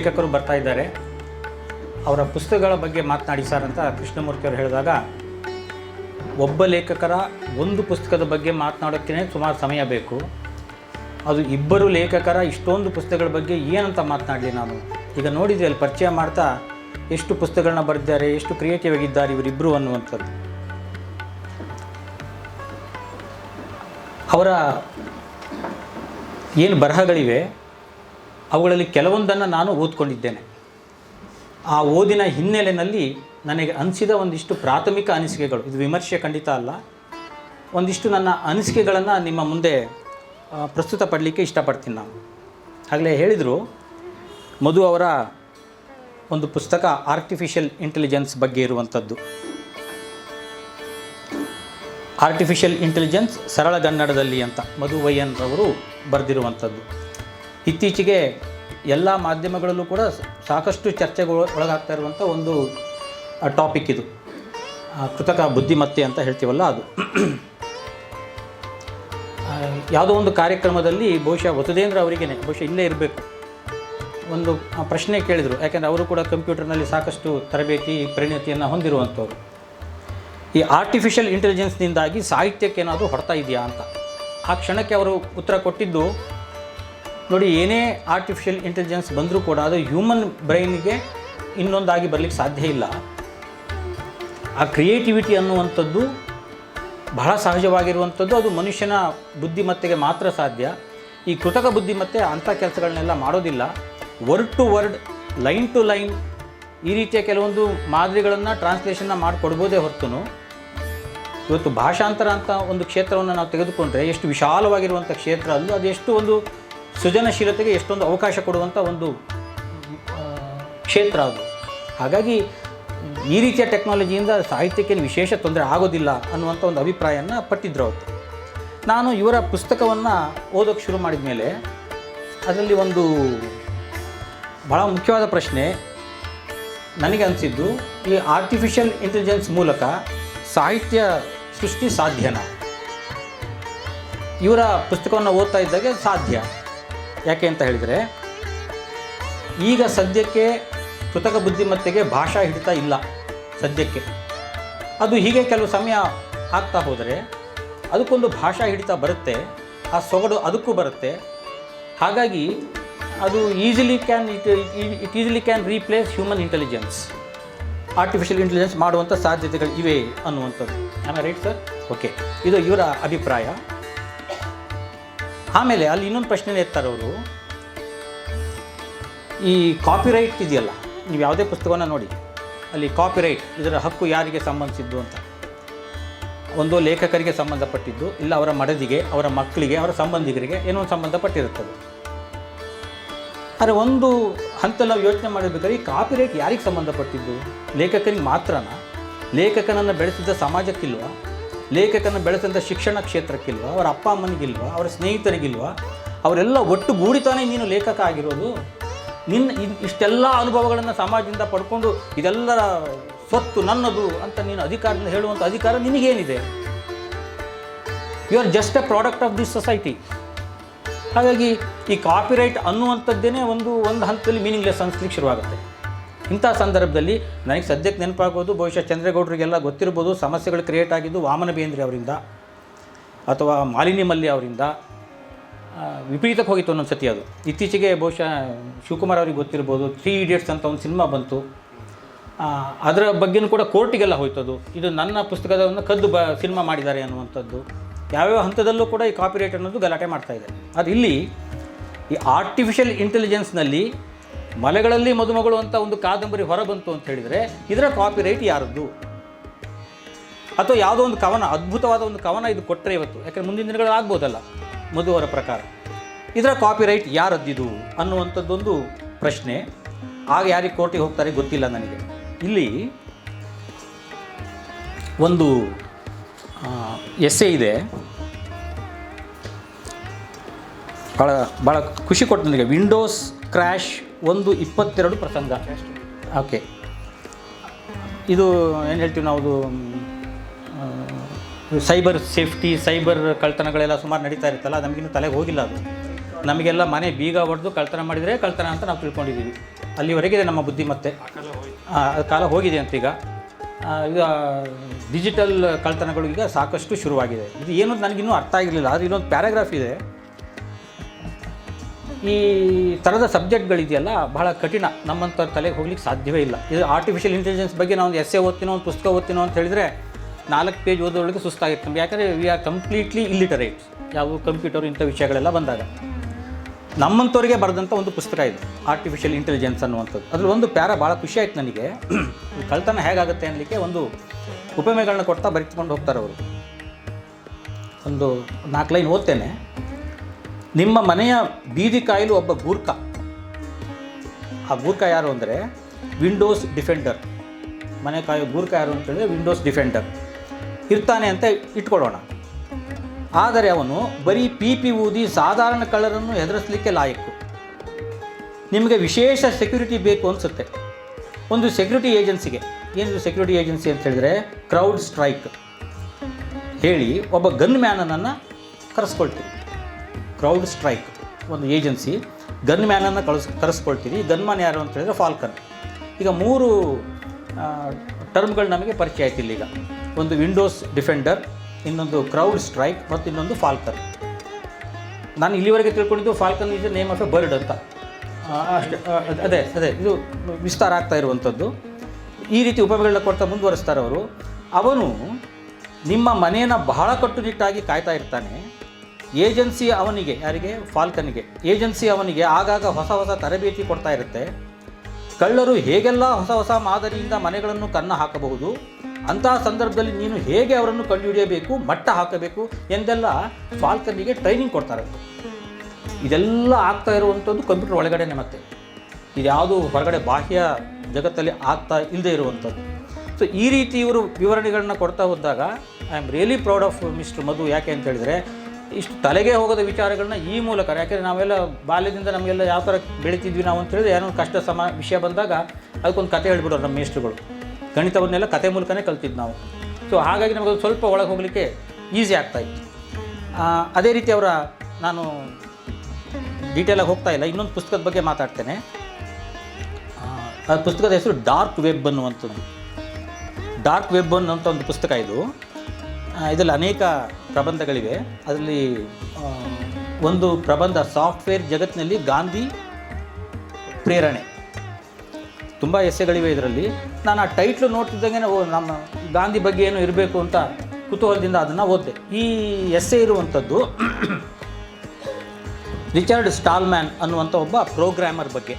ಲೇಖಕರು ಬರ್ತಾ ಇದ್ದಾರೆ. ಅವರ ಪುಸ್ತಕಗಳ ಬಗ್ಗೆ ಮಾತನಾಡಿ ಸರ್ ಅಂತ ಕೃಷ್ಣಮೂರ್ತಿ ಅವರು ಹೇಳಿದಾಗ, ಒಬ್ಬ ಲೇಖಕರ ಒಂದು ಪುಸ್ತಕದ ಬಗ್ಗೆ ಮಾತನಾಡೋಕ್ಕೇ ಸುಮಾರು ಸಮಯ ಬೇಕು. ಅದು ಇಬ್ಬರು ಲೇಖಕರ ಇಷ್ಟೊಂದು ಪುಸ್ತಕಗಳ ಬಗ್ಗೆ ಏನಂತ ಮಾತನಾಡಲಿ ನಾನು? ಈಗ ನೋಡಿದ್ರೆ, ಅಲ್ಲಿ ಪರಿಚಯ ಮಾಡ್ತಾ ಎಷ್ಟು ಪುಸ್ತಕಗಳನ್ನ ಬರೆದಿದ್ದಾರೆ, ಎಷ್ಟು ಕ್ರಿಯೇಟಿವ್ ಆಗಿದ್ದಾರೆ ಇವರಿಬ್ಬರು ಅನ್ನುವಂಥದ್ದು. ಅವರ ಏನು ಬರಹಗಳಿವೆ ಅವುಗಳಲ್ಲಿ ಕೆಲವೊಂದನ್ನು ನಾನು ಓದ್ಕೊಂಡಿದ್ದೇನೆ. ಆ ಓದಿನ ಹಿನ್ನೆಲೆಯಲ್ಲಿ ನನಗೆ ಅನಿಸಿದ ಒಂದಿಷ್ಟು ಪ್ರಾಥಮಿಕ ಅನಿಸಿಕೆಗಳು. ಇದು ವಿಮರ್ಶೆ ಖಂಡಿತ ಅಲ್ಲ. ಒಂದಿಷ್ಟು ನನ್ನ ಅನಿಸಿಕೆಗಳನ್ನು ನಿಮ್ಮ ಮುಂದೆ ಪ್ರಸ್ತುತ ಪಡಲಿಕ್ಕೆ ಇಷ್ಟಪಡ್ತೀನಿ ನಾನು. ಆಗಲೇ ಹೇಳಿದರು, ಮಧು ಅವರ ಒಂದು ಪುಸ್ತಕ ಆರ್ಟಿಫಿಷಿಯಲ್ ಇಂಟೆಲಿಜೆನ್ಸ್ ಬಗ್ಗೆ ಇರುವಂಥದ್ದು. ಆರ್ಟಿಫಿಷಿಯಲ್ ಇಂಟೆಲಿಜೆನ್ಸ್ ಸರಳಗನ್ನಡದಲ್ಲಿ ಅಂತ ಮಧು ವೈಯನ್ ರವರು ಬರೆದಿರುವಂಥದ್ದು. ಇತ್ತೀಚೆಗೆ ಎಲ್ಲ ಮಾಧ್ಯಮಗಳಲ್ಲೂ ಕೂಡ ಸಾಕಷ್ಟು ಚರ್ಚೆಗಳು ಒಳಗಾಗ್ತಾ ಇರುವಂಥ ಒಂದು ಟಾಪಿಕ್ ಇದು. ಕೃತಕ ಬುದ್ಧಿಮತ್ತೆ ಅಂತ ಹೇಳ್ತೀವಲ್ಲ ಅದು. ಯಾವುದೋ ಒಂದು ಕಾರ್ಯಕ್ರಮದಲ್ಲಿ ಬಹುಶಃ ವಸುದೇಂದ್ರ ಅವರಿಗೇನೆ, ಬಹುಶಃ ಇಲ್ಲೇ ಇರಬೇಕು. ಒಂದು ಪ್ರಶ್ನೆ ಕೇಳಿದರು. ಯಾಕೆಂದರೆ ಅವರು ಕೂಡ ಕಂಪ್ಯೂಟರ್ನಲ್ಲಿ ಸಾಕಷ್ಟು ತರಬೇತಿ, ಪರಿಣತಿಯನ್ನು ಹೊಂದಿರುವಂಥವ್ರು. ಈ ಆರ್ಟಿಫಿಷಿಯಲ್ ಇಂಟೆಲಿಜೆನ್ಸ್ನಿಂದಾಗಿ ಸಾಹಿತ್ಯಕ್ಕೆ ಏನಾದರೂ ಹೊಡ್ತಾ ಇದೆಯಾ ಅಂತ. ಆ ಕ್ಷಣಕ್ಕೆ ಅವರು ಉತ್ತರ ಕೊಟ್ಟಿದ್ದು ನೋಡಿ, ಏನೇ ಆರ್ಟಿಫಿಷಿಯಲ್ ಇಂಟೆಲಿಜೆನ್ಸ್ ಬಂದರೂ ಕೂಡ ಅದು ಹ್ಯೂಮನ್ ಬ್ರೈನ್ಗೆ ಇನ್ನೊಂದಾಗಿ ಬರಲಿಕ್ಕೆ ಸಾಧ್ಯ ಇಲ್ಲ. ಆ ಕ್ರಿಯೇಟಿವಿಟಿ ಅನ್ನುವಂಥದ್ದು ಬಹಳ ಸಹಜವಾಗಿರುವಂಥದ್ದು, ಅದು ಮನುಷ್ಯನ ಬುದ್ಧಿಮತ್ತೆಗೆ ಮಾತ್ರ ಸಾಧ್ಯ. ಈ ಕೃತಕ ಬುದ್ಧಿಮತ್ತೆ ಅಂಥ ಕೆಲಸಗಳನ್ನೆಲ್ಲ ಮಾಡೋದಿಲ್ಲ. Word to word line to line ಈ ರೀತಿಯ ಕೆಲವೊಂದು ಮಾದರಿಗಳನ್ನು ಟ್ರಾನ್ಸ್ಲೇಷನ್ನ ಮಾಡಿಕೊಡ್ಬೋದೇ ಹೊರತು ಇವತ್ತು ಭಾಷಾಂತರ ಅಂತ ಒಂದು ಕ್ಷೇತ್ರವನ್ನು ನಾವು ತೆಗೆದುಕೊಂಡ್ರೆ ಎಷ್ಟು ವಿಶಾಲವಾಗಿರುವಂಥ ಕ್ಷೇತ್ರ ಅಲ್ಲೂ ಅದು ಎಷ್ಟು ಒಂದು ಸೃಜನಶೀಲತೆಗೆ ಎಷ್ಟೊಂದು ಅವಕಾಶ ಕೊಡುವಂಥ ಒಂದು ಕ್ಷೇತ್ರ ಅದು. ಹಾಗಾಗಿ ಈ ರೀತಿಯ ಟೆಕ್ನಾಲಜಿಯಿಂದ ಸಾಹಿತ್ಯಕ್ಕೆ ವಿಶೇಷ ತೊಂದರೆ ಆಗೋದಿಲ್ಲ ಅನ್ನುವಂಥ ಒಂದು ಅಭಿಪ್ರಾಯನ ಪಟ್ಟಿದ್ರು ಅವತ್ತು ನಾನು ಇವರ ಪುಸ್ತಕವನ್ನು ಓದೋಕ್ಕೆ ಶುರು ಮಾಡಿದ ಮೇಲೆ ಅದರಲ್ಲಿ ಒಂದು ಭಾಳ ಮುಖ್ಯವಾದ ಪ್ರಶ್ನೆ ನನಗೆ ಅನಿಸಿದ್ದು, ಈ ಆರ್ಟಿಫಿಷಿಯಲ್ ಇಂಟೆಲಿಜೆನ್ಸ್ ಮೂಲಕ ಸಾಹಿತ್ಯ ಸೃಷ್ಟಿ ಸಾಧ್ಯನಾ? ಇವರ ಪುಸ್ತಕವನ್ನು ಓದ್ತಾ ಇದ್ದಾಗೆ ಸಾಧ್ಯ. ಯಾಕೆ ಅಂತ ಹೇಳಿದರೆ, ಈಗ ಸದ್ಯಕ್ಕೆ ಕೃತಕ ಬುದ್ಧಿಮತ್ತೆಗೆ ಭಾಷಾ ಹಿಡಿತ ಇಲ್ಲ ಸದ್ಯಕ್ಕೆ. ಅದು ಹೀಗೆ ಕೆಲವು ಸಮಯ ಆಗ್ತಾ ಹೋದರೆ, ಅದಕ್ಕೊಂದು ಭಾಷಾ ಹಿಡಿತ ಬರುತ್ತೆ, ಆ ಸೊಗಡು ಅದಕ್ಕೂ ಬರುತ್ತೆ. ಹಾಗಾಗಿ ಅದು easily can it it easily can replace human intelligence. Artificial intelligence ಮಾಡುವಂಥ ಸಾಧ್ಯತೆಗಳು ಇವೆ ಅನ್ನುವಂಥದ್ದು. ಆಮೇಲೆ ರೈಟ್ ಸರ್ ಓಕೆ ಇದು ಇವರ ಅಭಿಪ್ರಾಯ. ಆಮೇಲೆ ಅಲ್ಲಿ ಇನ್ನೊಂದು ಪ್ರಶ್ನೆ ಎತ್ತಾರೆ ಅವರು. ಈ ಕಾಪಿರೈಟ್ ಇದೆಯಲ್ಲ, ನೀವು ಯಾವುದೇ ಪುಸ್ತಕವನ್ನು ನೋಡಿ, ಅಲ್ಲಿ ಕಾಪಿರೈಟ್ ಇದರ ಹಕ್ಕು ಯಾರಿಗೆ ಸಂಬಂಧಿಸಿದ್ದು ಅಂತ. ಒಂದು ಲೇಖಕರಿಗೆ ಸಂಬಂಧಪಟ್ಟಿದ್ದು, ಇಲ್ಲ ಅವರ ಮಡದಿಗೆ, ಅವರ ಮಕ್ಕಳಿಗೆ, ಅವರ ಸಂಬಂಧಿಕರಿಗೆ ಏನೋ ಒಂದು ಸಂಬಂಧಪಟ್ಟಿರುತ್ತದೆ ಆದರೆ ಒಂದು ಹಂತ ನಾವು ಯೋಚನೆ ಮಾಡಬೇಕಾದ್ರೆ, ಈ ಕಾಪಿರೈಟ್ ಯಾರಿಗೆ ಸಂಬಂಧಪಟ್ಟಿದ್ದು? ಲೇಖಕರಿಗೆ ಮಾತ್ರನಾ? ಲೇಖಕನನ್ನು ಬೆಳೆಸಿದ ಸಮಾಜಕ್ಕಿಲ್ವಾ? ಲೇಖಕನ ಬೆಳೆಸಿದಂಥ ಶಿಕ್ಷಣ ಕ್ಷೇತ್ರಕ್ಕಿಲ್ವ, ಅವರ ಅಪ್ಪ ಅಮ್ಮನಿಗಿಲ್ವ, ಅವರ ಸ್ನೇಹಿತರಿಗಿಲ್ವ, ಅವರೆಲ್ಲ ಒಟ್ಟುಗೂಡಿತಾನೆ ನೀನು ಲೇಖಕ ಆಗಿರೋದು. ನಿನ್ನ ಇಷ್ಟೆಲ್ಲ ಅನುಭವಗಳನ್ನು ಸಮಾಜದಿಂದ ಪಡ್ಕೊಂಡು ಇದೆಲ್ಲರ ಸ್ವತ್ತು ನನ್ನದು ಅಂತ ನೀನು ಅಧಿಕಾರದಿಂದ ಹೇಳುವಂಥ ಅಧಿಕಾರ ನಿನಗೇನಿದೆ? You are just a product of this society ಹಾಗಾಗಿ ಈ ಕಾಪಿರೈಟ್ ಅನ್ನುವಂಥದ್ದೇನೆ ಒಂದು ಒಂದು ಹಂತದಲ್ಲಿ ಮೀನಿಂಗ್ಲೆಸ್ ಅನ್ಸ್ಲಿಕ್ಕೆ ಶುರುವಾಗುತ್ತೆ. ಇಂಥ ಸಂದರ್ಭದಲ್ಲಿ ನನಗೆ ಸದ್ಯಕ್ಕೆ ನೆನಪಾಗೋದು ಬಹುಶಃ ಚಂದ್ರೇಗೌಡರಿಗೆಲ್ಲ ಗೊತ್ತಿರ್ಬೋದು ಸಮಸ್ಯೆಗಳು ಕ್ರಿಯೇಟ್ ಆಗಿದ್ದು ವಾಮನ ಬೇಂದ್ರೆ ಅವರಿಂದ ಅಥವಾ ಮಾಲಿನಿ ಮಲ್ಲಿ ಅವರಿಂದ. ವಿಪರೀತಕ್ಕೆ ಹೋಗಿತ್ತು ಒಂದೊಂದು ಸತಿ ಅದು. ಇತ್ತೀಚೆಗೆ ಬಹುಶಃ ಶಿವಕುಮಾರ್ ಅವ್ರಿಗೆ ಗೊತ್ತಿರ್ಬೋದು ತ್ರೀ ಇಡಿಯಟ್ಸ್ ಅಂತ ಒಂದು ಸಿನಿಮಾ ಬಂತು. ಅದರ ಬಗ್ಗೆನೂ ಕೂಡ ಕೋರ್ಟಿಗೆಲ್ಲ ಹೋಯ್ತದು. ಇದು ನನ್ನ ಪುಸ್ತಕದವನ್ನ ಕದ್ದು ಬ ಸಿನಿಮಾ ಮಾಡಿದ್ದಾರೆ ಅನ್ನುವಂಥದ್ದು. ಯಾವ್ಯಾವ ಹಂತದಲ್ಲೂ ಕೂಡ ಈ ಕಾಪಿರೇಟ್ ಅನ್ನೋದು ಗಲಾಟೆ ಮಾಡ್ತಾ ಇದೆ. ಅದು ಇಲ್ಲಿ ಈ ಆರ್ಟಿಫಿಷಿಯಲ್ ಇಂಟೆಲಿಜೆನ್ಸ್ನಲ್ಲಿ ಮಲೆಗಳಲ್ಲಿ ಮದುಮಗಳು ಅಂತ ಒಂದು ಕಾದಂಬರಿ ಹೊರಬಂತು ಅಂತ ಹೇಳಿದರೆ ಇದರ ಕಾಪಿ ರೈಟ್ ಯಾರದ್ದು? ಅಥವಾ ಯಾವುದೋ ಒಂದು ಕವನ, ಅದ್ಭುತವಾದ ಒಂದು ಕವನ ಇದು ಕೊಟ್ಟರೆ ಇವತ್ತು. ಯಾಕಂದರೆ ಮುಂದಿನ ದಿನಗಳಲ್ಲಿ ಆಗ್ಬೋದಲ್ಲ ಮಧುವರ ಪ್ರಕಾರ. ಇದರ ಕಾಪಿ ರೈಟ್ ಯಾರದ್ದಿದು ಅನ್ನುವಂಥದ್ದೊಂದು ಪ್ರಶ್ನೆ. ಆಗ ಯಾರಿಗೆ ಕೋರ್ಟಿಗೆ ಹೋಗ್ತಾರೆ ಗೊತ್ತಿಲ್ಲ ನನಗೆ. ಇಲ್ಲಿ ಒಂದು ಎಸ್ಸೆ ಇದೆ. ಭಾಳ ಭಾಳ ಖುಷಿ ಕೊಟ್ಟು ನನಗೆ. ವಿಂಡೋಸ್ ಕ್ರ್ಯಾಶ್ ಒಂದು ಇಪ್ಪತ್ತೆರಡು ಪ್ರಸಂಗ. ಓಕೆ. ಇದು ಏನು ಹೇಳ್ತೀವಿ ನಾವು ಅದು, ಸೈಬರ್ ಸೇಫ್ಟಿ ಸೈಬರ್ ಕಳ್ತನಗಳೆಲ್ಲ ಸುಮಾರು ನಡೀತಾ ಇರುತ್ತಲ್ಲ ನಮಗಿನ್ನೂ ತಲೆಗೆ ಹೋಗಿಲ್ಲ ಅದು. ನಮಗೆಲ್ಲ ಮನೆ ಬೀಗ ಹೊಡೆದು ಕಳ್ತನ ಮಾಡಿದರೆ ಕಳ್ತನ ಅಂತ ನಾವು ತಿಳ್ಕೊಂಡಿದ್ದೀವಿ. ಅಲ್ಲಿವರೆಗಿದೆ ನಮ್ಮ ಬುದ್ಧಿಮತ್ತೆ. ಆ, ಅದು ಕಾಲ ಹೋಗಿದೆ ಅಂತೀಗ. ಈಗ ಡಿಜಿಟಲ್ ಕಳ್ತನಗಳು ಈಗ ಸಾಕಷ್ಟು ಶುರುವಾಗಿದೆ. ಇದು ಏನು ನನಗಿನ್ನೂ ಅರ್ಥ ಆಗಿರಲಿಲ್ಲ ಆದರೆ ಇನ್ನೊಂದು ಪ್ಯಾರಾಗ್ರಾಫ್ ಇದೆ. ಈ ಥರದ ಸಬ್ಜೆಕ್ಟ್ಗಳಿದೆಯಲ್ಲ, ಬಹಳ ಕಠಿಣ. ನಮ್ಮಂಥ ತಲೆಗೆ ಹೋಗ್ಲಿಕ್ಕೆ ಸಾಧ್ಯವೇ ಇಲ್ಲ. ಇದು ಆರ್ಟಿಫಿಷಿಯಲ್ ಇಂಟೆಲಿಜೆನ್ಸ್ ಬಗ್ಗೆ ನಾವು ಒಂದು ಎಸ್ಸೆ ಓದ್ತೀನೋ, ಒಂದು ಪುಸ್ತಕ ಓದ್ತೀನೋ ಅಂತ ಹೇಳಿದರೆ ನಾಲ್ಕು ಪೇಜ್ ಓದೋಳಿಗೆ ಸುಸ್ತಾಗಿರ್ತೀವಿ ಯಾಕಂದರೆ ವಿ ಆರ್ ಕಂಪ್ಲೀಟ್ಲಿ ಇಲ್ಲಿಟರೇಟ್ಸ್ ಯಾವ ಕಂಪ್ಯೂಟರ್ ಇಂಥ ವಿಷಯಗಳೆಲ್ಲ ಬಂದಾಗ. ನಮ್ಮಂಥವ್ರಿಗೆ ಬರೆದಂಥ ಒಂದು ಪುಸ್ತಕ ಇದು ಆರ್ಟಿಫಿಷಿಯಲ್ ಇಂಟೆಲಿಜೆನ್ಸ್ ಅನ್ನುವಂಥದ್ದು. ಅದ್ರಲ್ಲಿ ಒಂದು ಪ್ಯಾರ ಭಾಳ ಖುಷಿ ಆಯ್ತು ನನಗೆ. ಕಳ್ತನ ಹೇಗಾಗುತ್ತೆ ಅನ್ನಲಿಕ್ಕೆ ಒಂದು ಉಪಮೆಗಳನ್ನ ಕೊಡ್ತಾ ಬರೆದುಕೊಂಡು ಹೋಗ್ತಾರೆ ಅವರು. ಒಂದು ನಾಲ್ಕು ಲೈನ್ ಓದ್ತೇನೆ. ನಿಮ್ಮ ಮನೆಯ ಬೀದಿ ಕಾಯಲು ಒಬ್ಬ ಗೂರ್ಖ. ಆ ಗೂರ್ಖ ಯಾರು ಅಂದರೆ ವಿಂಡೋಸ್ ಡಿಫೆಂಡರ್ ಮನೆ ಕಾಯೋ ಗೂರ್ಖ ಯಾರು ಅಂತ ಹೇಳಿದ್ರೆ ವಿಂಡೋಸ್ ಡಿಫೆಂಡರ್ ಇರ್ತಾನೆ ಅಂತ ಇಟ್ಕೊಳ್ಳೋಣ. ಆದರೆ ಅವನು ಬರೀ ಪಿ ಪಿ ಊದಿ ಸಾಧಾರಣ ಕಳ್ಳರನ್ನು ಹೆದರಿಸಲಿಕ್ಕೆ ಲಾಯಕ್ಕು. ನಿಮಗೆ ವಿಶೇಷ ಸೆಕ್ಯೂರಿಟಿ ಬೇಕು ಅನಿಸುತ್ತೆ. ಒಂದು ಸೆಕ್ಯೂರಿಟಿ ಏಜೆನ್ಸಿಗೆ ಏನು ಸೆಕ್ಯೂರಿಟಿ ಏಜೆನ್ಸಿ ಅಂತ ಹೇಳಿದ್ರೆ ಕ್ರೌಡ್ ಸ್ಟ್ರೈಕ್ ಹೇಳಿ ಒಬ್ಬ ಗನ್ ಮ್ಯಾನನನ್ನು ಕರೆಸ್ಕೊಳ್ತೀವಿ. ಕ್ರೌಡ್ ಸ್ಟ್ರೈಕ್ ಒಂದು ಏಜೆನ್ಸಿ ಗನ್ ಮ್ಯಾನನ್ನು ಕಳಿಸ್, ಕರೆಸ್ಕೊಳ್ತೀವಿ. ಗನ್ ಮ್ಯಾನ್ ಯಾರು ಅಂತ ಹೇಳಿದ್ರೆ ಫಾಲ್ಕನ್ ಈಗ ಮೂರು ಟರ್ಮ್ಗಳು ನಮಗೆ ಪರಿಚಯ ಆಯ್ತು ಈಗ. ಒಂದು ವಿಂಡೋಸ್ ಡಿಫೆಂಡರ್ ಇನ್ನೊಂದು ಕ್ರೌಡ್ ಸ್ಟ್ರೈಕ್ ಮತ್ತು ಇನ್ನೊಂದು ಫಾಲ್ಕನ್ ನಾನು ಇಲ್ಲಿವರೆಗೆ ತಿಳ್ಕೊಂಡಿದ್ದು Falcon is name of a bird ಅಂತ. ಅಷ್ಟೇ ಅದೇ ಅದೇ, ಇದು ವಿಸ್ತಾರ ಆಗ್ತಾ ಇರುವಂಥದ್ದು. ಈ ರೀತಿ ಉಪಮೆಗಳನ್ನ ಕೊಡ್ತಾ ಮುಂದುವರಿಸ್ತಾರೆ ಅವರು. ಅವನು ನಿಮ್ಮ ಮನೆಯನ್ನು ಬಹಳ ಕಟ್ಟುನಿಟ್ಟಾಗಿ ಕಾಯ್ತಾ ಇರ್ತಾನೆ. ಏಜೆನ್ಸಿ ಅವನಿಗೆ, ಯಾರಿಗೆ? ಫಾಲ್ಕನಿಗೆ. ಏಜೆನ್ಸಿ ಅವನಿಗೆ ಆಗಾಗ ಹೊಸ ಹೊಸ ತರಬೇತಿ ಕೊಡ್ತಾ ಇರುತ್ತೆ. ಕಳ್ಳರು ಹೇಗೆಲ್ಲ ಹೊಸ ಹೊಸ ಮಾದರಿಯಿಂದ ಮನೆಗಳನ್ನು ಕನ್ನ ಹಾಕಬಹುದು? ಅಂತಹ ಸಂದರ್ಭದಲ್ಲಿ ನೀನು ಹೇಗೆ ಅವರನ್ನು ಕಂಡುಹಿಡಿಯಬೇಕು, ಮಟ್ಟ ಹಾಕಬೇಕು ಎಂದೆಲ್ಲ ಫಾಲ್ಕನಿಗೆ ಟ್ರೈನಿಂಗ್ ಕೊಡ್ತಾರೆ. ಇದೆಲ್ಲ ಆಗ್ತಾ ಇರುವಂಥದ್ದು ಕಂಪ್ಯೂಟರ್ ಒಳಗಡೆನೆ ಮತ್ತೆ. ಇದ್ಯಾವುದು ಹೊರಗಡೆ ಬಾಹ್ಯ ಜಗತ್ತಲ್ಲಿ ಆಗ್ತಾ ಇಲ್ಲದೆ ಇರುವಂಥದ್ದು. ಸೊ ಈ ರೀತಿ ಇವರು ವಿವರಣೆಗಳನ್ನ ಕೊಡ್ತಾ ಹೋದಾಗ I am really proud of mister Madhu. ಯಾಕೆ ಅಂತ ಹೇಳಿದ್ರೆ ಇಷ್ಟು ತಲೆಗೆ ಹೋಗೋದ ವಿಚಾರಗಳನ್ನ ಈ ಮೂಲಕ ಯಾಕೆಂದರೆ ನಾವೆಲ್ಲ ಬಾಲ್ಯದಿಂದ ನಮಗೆಲ್ಲ ಯಾವ ಥರ ಬೆಳೀತಿದ್ವಿ ನಾವು ಅಂತ ಹೇಳಿದ್ರೆ ಏನೋ ಒಂದು ಕಷ್ಟ ಸಮ ವಿಷಯ ಬಂದಾಗ ಅದಕ್ಕೊಂದು ಕತೆ ಹೇಳ್ಬಿಡೋರು ನಮ್ಮ ಮೇಷ್ಟ್ರುಗಳು. ಗಣಿತವನ್ನೆಲ್ಲ ಕತೆ ಮೂಲಕನೇ ಕಲ್ತಿದ್ದು ನಾವು. ಸೊ ಹಾಗಾಗಿ ನಮಗೆ ಸ್ವಲ್ಪ ಒಳಗೆ ಹೋಗಲಿಕ್ಕೆ ಈಸಿ ಆಗ್ತಾಯಿತ್ತು ಅದೇ ರೀತಿ ಅವರ ನಾನು ಡೀಟೇಲಾಗಿ ಹೋಗ್ತಾ ಇಲ್ಲ. ಇನ್ನೊಂದು ಪುಸ್ತಕದ ಬಗ್ಗೆ ಮಾತಾಡ್ತೇನೆ. ಆ, ಪುಸ್ತಕದ ಹೆಸರು ಡಾರ್ಕ್ ವೆಬ್ ಅನ್ನುವಂಥದ್ದು. ಡಾರ್ಕ್ ವೆಬ್ ಅನ್ನುವಂಥ ಒಂದು ಪುಸ್ತಕ ಇದು. ಇದರಲ್ಲಿ ಅನೇಕ ಪ್ರಬಂಧಗಳಿವೆ. ಅದರಲ್ಲಿ ಒಂದು ಪ್ರಬಂಧ ಸಾಫ್ಟ್ವೇರ್ ಜಗತ್ತಿನಲ್ಲಿ ಗಾಂಧಿ ಪ್ರೇರಣೆ. ತುಂಬ ಎಸೆಗಳಿವೆ ಇದರಲ್ಲಿ. ನಾನು ಆ ಟೈಟ್ಲು ನೋಡ್ತಿದ್ದಂಗೆ ಓ, ನಮ್ಮ ಗಾಂಧಿ ಬಗ್ಗೆ ಏನು ಇರಬೇಕು ಅಂತ ಕುತೂಹಲದಿಂದ ಅದನ್ನು ಓದಿದೆ. ಈ ಎಸ್ಸೆ ಇರುವಂಥದ್ದು ರಿಚರ್ಡ್ ಸ್ಟಾಲ್ಮ್ಯಾನ್ ಅನ್ನುವಂಥ ಒಬ್ಬ ಪ್ರೋಗ್ರಾಮರ್ ಬಗ್ಗೆ.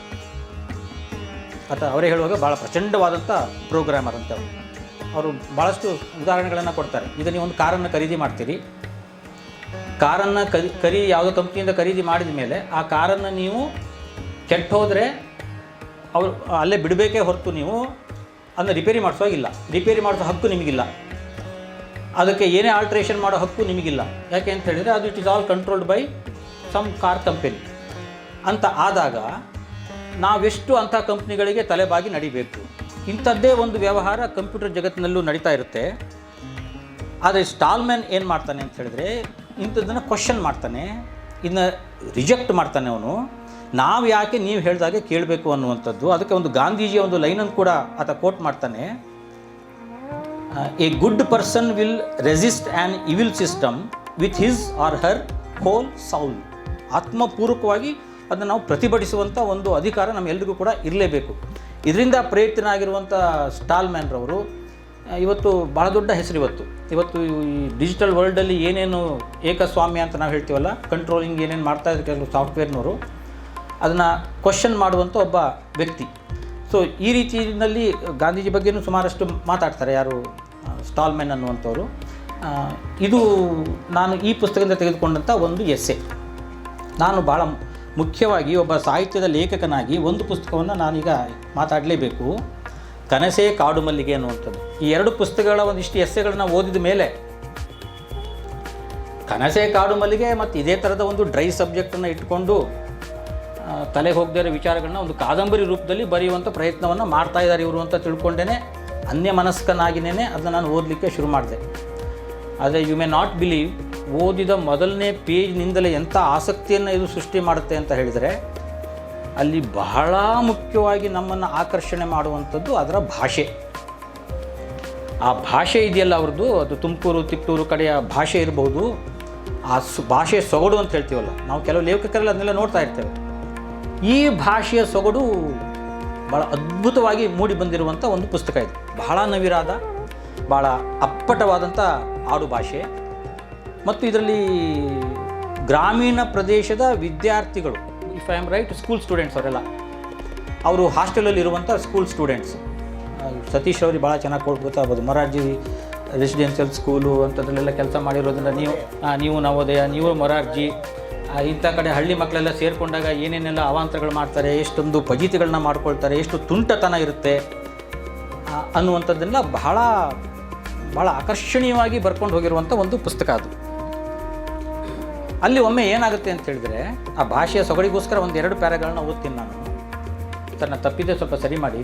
ಅಥವಾ ಅವರೇ ಹೇಳುವಾಗ ಭಾಳ ಪ್ರಚಂಡವಾದಂಥ ಪ್ರೋಗ್ರಾಮರ್ ಅಂತ. ಅವರು ಭಾಳಷ್ಟು ಉದಾಹರಣೆಗಳನ್ನು ಕೊಡ್ತಾರೆ. ಈಗ ನೀವು ಒಂದು ಕಾರನ್ನು ಖರೀದಿ ಮಾಡ್ತೀರಿ. ಕಾರನ್ನು ಕರಿ ಖರೀ ಯಾವುದೋ ಕಂಪ್ನಿಯಿಂದ ಖರೀದಿ ಮಾಡಿದ ಮೇಲೆ ಆ ಕಾರನ್ನು ನೀವು ಕೆಟ್ಟ ಹೋದರೆ ಅವರು ಅಲ್ಲೇ ಬಿಡಬೇಕೇ ಹೊರತು ನೀವು ಅದನ್ನು ರಿಪೇರಿ ಮಾಡಿಸೋಗಿಲ್ಲ ರಿಪೇರಿ ಮಾಡಿಸೋ ಹಕ್ಕು ನಿಮಗಿಲ್ಲ. ಅದಕ್ಕೆ ಏನೇ ಆಲ್ಟ್ರೇಷನ್ ಮಾಡೋ ಹಕ್ಕು ನಿಮಗಿಲ್ಲ. ಯಾಕೆ ಅಂತ ಹೇಳಿದರೆ ಅದು it is all controlled by some car company ಅಂತ ಆದಾಗ ನಾವೆಷ್ಟು ಅಂಥ ಕಂಪ್ನಿಗಳಿಗೆ ತಲೆಬಾಗಿ ನಡಿಬೇಕು. ಇಂಥದ್ದೇ ಒಂದು ವ್ಯವಹಾರ ಕಂಪ್ಯೂಟರ್ ಜಗತ್ತಿನಲ್ಲೂ ನಡೀತಾ ಇರುತ್ತೆ. ಆದರೆ ಸ್ಟಾಲ್ಮ್ಯಾನ್ ಏನು ಮಾಡ್ತಾನೆ ಅಂತ ಹೇಳಿದ್ರೆ, ಇಂಥದ್ದನ್ನು ಕ್ವಶನ್ ಮಾಡ್ತಾನೆ ಇನ್ನು ರಿಜೆಕ್ಟ್ ಮಾಡ್ತಾನೆ ಅವನು. ನಾವು ಯಾಕೆ ನೀವು ಹೇಳಿದಾಗೆ ಕೇಳಬೇಕು ಅನ್ನುವಂಥದ್ದು. ಅದಕ್ಕೆ ಒಂದು ಗಾಂಧೀಜಿಯ ಒಂದು ಲೈನನ್ನು ಕೂಡ ಆತ ಕೋಟ್ ಮಾಡ್ತಾನೆ. A good person will resist an evil system with his or her whole soul. ಆತ್ಮಪೂರ್ವಕವಾಗಿ ಅದನ್ನು ನಾವು ಪ್ರತಿಭಟಿಸುವಂಥ ಒಂದು ಅಧಿಕಾರ ನಮ್ಮೆಲ್ಲರಿಗೂ ಕೂಡ ಇರಲೇಬೇಕು. ಇದರಿಂದ ಪ್ರೇರಿತನಾಗಿರುವಂಥ ಸ್ಟಾಲ್ಮ್ಯಾನ್ರವರು ಇವತ್ತು ಭಾಳ ದೊಡ್ಡ ಹೆಸರು ಇವತ್ತು. ಇವತ್ತು ಈ ಡಿಜಿಟಲ್ ವರ್ಲ್ಡಲ್ಲಿ ಏನೇನು ಏಕಸ್ವಾಮ್ಯ ಅಂತ ನಾವು ಹೇಳ್ತೀವಲ್ಲ ಕಂಟ್ರೋಲಿಂಗ್ ಏನೇನು ಮಾಡ್ತಾ ಇದ್ದಾರೆ ಕೆಲವು ಸಾಫ್ಟ್ವೇರ್ನವರು, ಅದನ್ನು ಕ್ವಶನ್ ಮಾಡುವಂಥ ಒಬ್ಬ ವ್ಯಕ್ತಿ. ಸೊ ಈ ರೀತಿಯಲ್ಲಿ ಗಾಂಧೀಜಿ ಬಗ್ಗೆನೂ ಸುಮಾರಷ್ಟು ಮಾತಾಡ್ತಾರೆ ಯಾರು ಸ್ಟಾಲ್ ಸ್ಟಾಲ್ಮೆನ್ ಅನ್ನುವಂಥವ್ರು. ಇದು ನಾನು ಈ ಪುಸ್ತಕದಿಂದ ತೆಗೆದುಕೊಂಡಂಥ ಒಂದು ಎಸ್ಸೆ ನಾನು ಭಾಳ ಮುಖ್ಯವಾಗಿ ಒಬ್ಬ ಸಾಹಿತ್ಯದ ಲೇಖಕನಾಗಿ ಒಂದು ಪುಸ್ತಕವನ್ನು ನಾನೀಗ ಮಾತಾಡಲೇಬೇಕು. ಕನಸೇ ಕಾಡು ಮಲ್ಲಿಗೆ ಅನ್ನುವಂಥದ್ದು. ಈ ಎರಡು ಪುಸ್ತಕಗಳ ಒಂದಿಷ್ಟು ಎಸ್ಸೆಗಳನ್ನ ಓದಿದ ಮೇಲೆ ಕನಸೇ ಕಾಡು ಮಲ್ಲಿಗೆ ಮತ್ತು ಇದೇ ಥರದ ಒಂದು ಡ್ರೈ ಸಬ್ಜೆಕ್ಟನ್ನು ಇಟ್ಕೊಂಡು ತಲೆಗೆ ಹೋಗದೇ ಇರೋ ವಿಚಾರಗಳನ್ನ ಒಂದು ಕಾದಂಬರಿ ರೂಪದಲ್ಲಿ ಬರೆಯುವಂಥ ಪ್ರಯತ್ನವನ್ನು ಮಾಡ್ತಾ ಇದ್ದಾರೆ ಇವರು ಅಂತ ತಿಳ್ಕೊಂಡೇ ಅನ್ಯ ಮನಸ್ಕನಾಗಿನೇ ಅದನ್ನು ನಾನು ಓದಲಿಕ್ಕೆ ಶುರು ಮಾಡಿದೆ. ಆದರೆ ಯು ಮೇ ನಾಟ್ ಬಿಲೀವ್ ಓದಿದ ಮೊದಲನೇ ಪೇಜ್ನಿಂದಲೇ ಎಂಥ ಆಸಕ್ತಿಯನ್ನು ಇದು ಸೃಷ್ಟಿ ಮಾಡುತ್ತೆ ಅಂತ ಹೇಳಿದರೆ ಅಲ್ಲಿ ಬಹಳ ಮುಖ್ಯವಾಗಿ ನಮ್ಮನ್ನು ಆಕರ್ಷಣೆ ಮಾಡುವಂಥದ್ದು ಅದರ ಭಾಷೆ. ಆ ಭಾಷೆ ಇದೆಯಲ್ಲ ಅವ್ರದ್ದು, ಅದು ತುಮಕೂರು, ತಿಪ್ಟೂರು ಕಡೆಯ ಭಾಷೆ ಇರಬಹುದು ಆ ಸು, ಭಾಷೆ ಸೊಗಡು ಅಂತ ಹೇಳ್ತೀವಲ್ಲ, ನಾವು ಕೆಲವು ಲೇಖಕರಲ್ಲಿ ಅದನ್ನೆಲ್ಲ ನೋಡ್ತಾ ಇರ್ತೇವೆ. ಈ ಭಾಷೆಯ ಸೊಗಡು ಭಾಳ ಅದ್ಭುತವಾಗಿ ಮೂಡಿ ಬಂದಿರುವಂಥ ಒಂದು ಪುಸ್ತಕ ಇದು. ಬಹಳ ನವಿರಾದ ಭಾಳ ಅಪ್ಪಟವಾದಂಥ ಆಡು ಭಾಷೆ. ಮತ್ತು ಇದರಲ್ಲಿ ಗ್ರಾಮೀಣ ಪ್ರದೇಶದ ವಿದ್ಯಾರ್ಥಿಗಳು if I am right school students ಅವರೆಲ್ಲ. ಅವರು ಹಾಸ್ಟೆಲಲ್ಲಿ ಇರುವಂಥ ಸ್ಕೂಲ್ ಸ್ಟೂಡೆಂಟ್ಸ್ ಸತೀಶ್ ಅವ್ರಿಗೆ ಭಾಳ ಚೆನ್ನಾಗಿ ಕೊಡ್ ಗೊತ್ತಾಗ್ಬೋದು. ಮೊರಾರ್ಜಿ ರೆಸಿಡೆನ್ಷಿಯಲ್ ಸ್ಕೂಲು ಅಂಥದ್ರಲ್ಲೆಲ್ಲ ಕೆಲಸ ಮಾಡಿರೋದ್ರಿಂದ ನೀವು ನೀವು ನವೋದಯ, ನೀವು ಮೊರಾರ್ಜಿ ಇಂಥ ಕಡೆ ಹಳ್ಳಿ ಮಕ್ಕಳೆಲ್ಲ ಸೇರಿಕೊಂಡಾಗ ಏನೇನೆಲ್ಲ ಅವಾಂತರಗಳು ಮಾಡ್ತಾರೆ, ಎಷ್ಟೊಂದು ಫಜೀತಿಗಳನ್ನ ಮಾಡ್ಕೊಳ್ತಾರೆ, ಎಷ್ಟು ತುಂಟತನ ಇರುತ್ತೆ ಅನ್ನುವಂಥದ್ದೆಲ್ಲ ಬಹಳ ಭಾಳ ಆಕರ್ಷಣೀಯವಾಗಿ ಬರ್ಕೊಂಡು ಹೋಗಿರುವಂಥ ಒಂದು ಪುಸ್ತಕ ಅದು. ಅಲ್ಲಿ ಒಮ್ಮೆ ಏನಾಗುತ್ತೆ ಅಂತ ಹೇಳಿದ್ರೆ, ಆ ಭಾಷೆಯ ಸೊಗಡಿಗೋಸ್ಕರ ಒಂದು ಎರಡು ಪ್ಯಾರಾಗಳನ್ನ ಓದ್ತೀನಿ ನಾನು. ತನ್ನ ತಪ್ಪಿದೆ ಸ್ವಲ್ಪ ಸರಿ ಮಾಡಿ.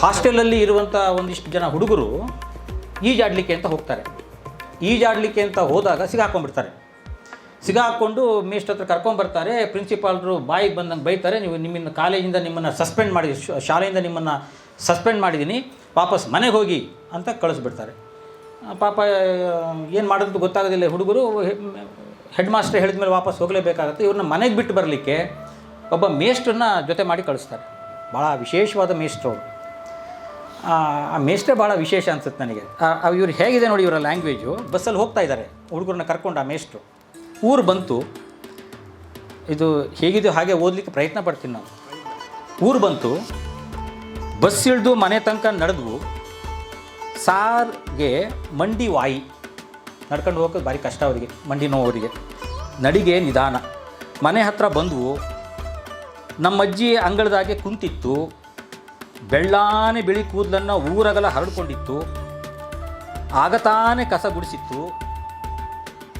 ಹಾಸ್ಟೆಲಲ್ಲಿ ಇರುವಂಥ ಒಂದಿಷ್ಟು ಜನ ಹುಡುಗರು ಈಜಾಡಲಿಕ್ಕೆ ಅಂತ ಹೋಗ್ತಾರೆ. ಈಜಾಡಲಿಕ್ಕೆ ಅಂತ ಹೋದಾಗ ಸಿಗಾಕೊಂಡ್ಬಿಡ್ತಾರೆ. ಸಿಗಾಕೊಂಡು ಮೇಸ್ಟ್ ಹತ್ರ ಕರ್ಕೊಂಬರ್ತಾರೆ, ಪ್ರಿನ್ಸಿಪಾಲ್ರು ಬಾಯಿಗೆ ಬಂದಂಗೆ ಬೈತಾರೆ, ನೀವು ನಿಮ್ಮಿಂದ ಕಾಲೇಜಿಂದ ನಿಮ್ಮನ್ನು ಸಸ್ಪೆಂಡ್ ಮಾಡಿ, ಶಾಲೆಯಿಂದ ನಿಮ್ಮನ್ನು ಸಸ್ಪೆಂಡ್ ಮಾಡಿದ್ದೀನಿ ವಾಪಸ್ ಮನೆಗೆ ಹೋಗಿ ಅಂತ ಕಳಿಸ್ಬಿಡ್ತಾರೆ. ಪಾಪ ಏನು ಮಾಡೋದು ಗೊತ್ತಾಗೋದಿಲ್ಲ. ಹುಡುಗರು ಹೆಡ್ ಮಾಸ್ಟರ್ ಹೇಳಿದ ಮೇಲೆ ವಾಪಸ್ ಹೋಗಲೇಬೇಕಾಗುತ್ತೆ. ಇವ್ರನ್ನ ಮನೆಗೆ ಬಿಟ್ಟು ಬರಲಿಕ್ಕೆ ಒಬ್ಬ ಮೇಸ್ಟ್ರನ್ನ ಜೊತೆ ಮಾಡಿ ಕಳಿಸ್ತಾರೆ. ಭಾಳ ವಿಶೇಷವಾದ ಮೇಸ್ಟ್ರು ಅವರು. ಆ ಆ ಮೇಸ್ಟ್ರೇ ಭಾಳ ವಿಶೇಷ ಅನ್ಸುತ್ತೆ ನನಗೆ. ಇವ್ರು ಹೇಗಿದೆ ನೋಡಿ ಇವರ ಲ್ಯಾಂಗ್ವೇಜು ಬಸ್ಸಲ್ಲಿ ಹೋಗ್ತಾ ಇದ್ದಾರೆ. ಹುಡುಗರನ್ನ ಕರ್ಕೊಂಡು ಆ ಮೇಸ್ಟ್ರು ಊರು ಬಂತು. ಇದು ಹೇಗಿದೆಯೋ ಹಾಗೆ ಓದಲಿಕ್ಕೆ ಪ್ರಯತ್ನ ಪಡ್ತೀನಿ ನಾವು ಊರು ಬಂತು. ಬಸ್ ಇಳಿದು ಮನೆ ತನಕ ನಡೆದ್ವು. ಸಾರ್ಗೆ ಮಂಡಿ ವಾಯಿ. ನಡ್ಕೊಂಡು ಹೋಗೋದು ಭಾರಿ ಕಷ್ಟ ಅವರಿಗೆ, ಮಂಡಿ ನೋವರಿಗೆ ನಡಿಗೆ ನಿಧಾನ. ಮನೆ ಹತ್ರ ಬಂದವು. ನಮ್ಮ ಅಜ್ಜಿ ಅಂಗಳದಾಗೆ ಕುಂತಿತ್ತು. ಬೆಳ್ಳಾನೆ ಬಿಳಿ ಕೂದಲನ್ನು ಊರಗಲ ಹರಡ್ಕೊಂಡಿತ್ತು. ಆಗತಾನೆ ಕಸ ಗುಡಿಸಿತ್ತು.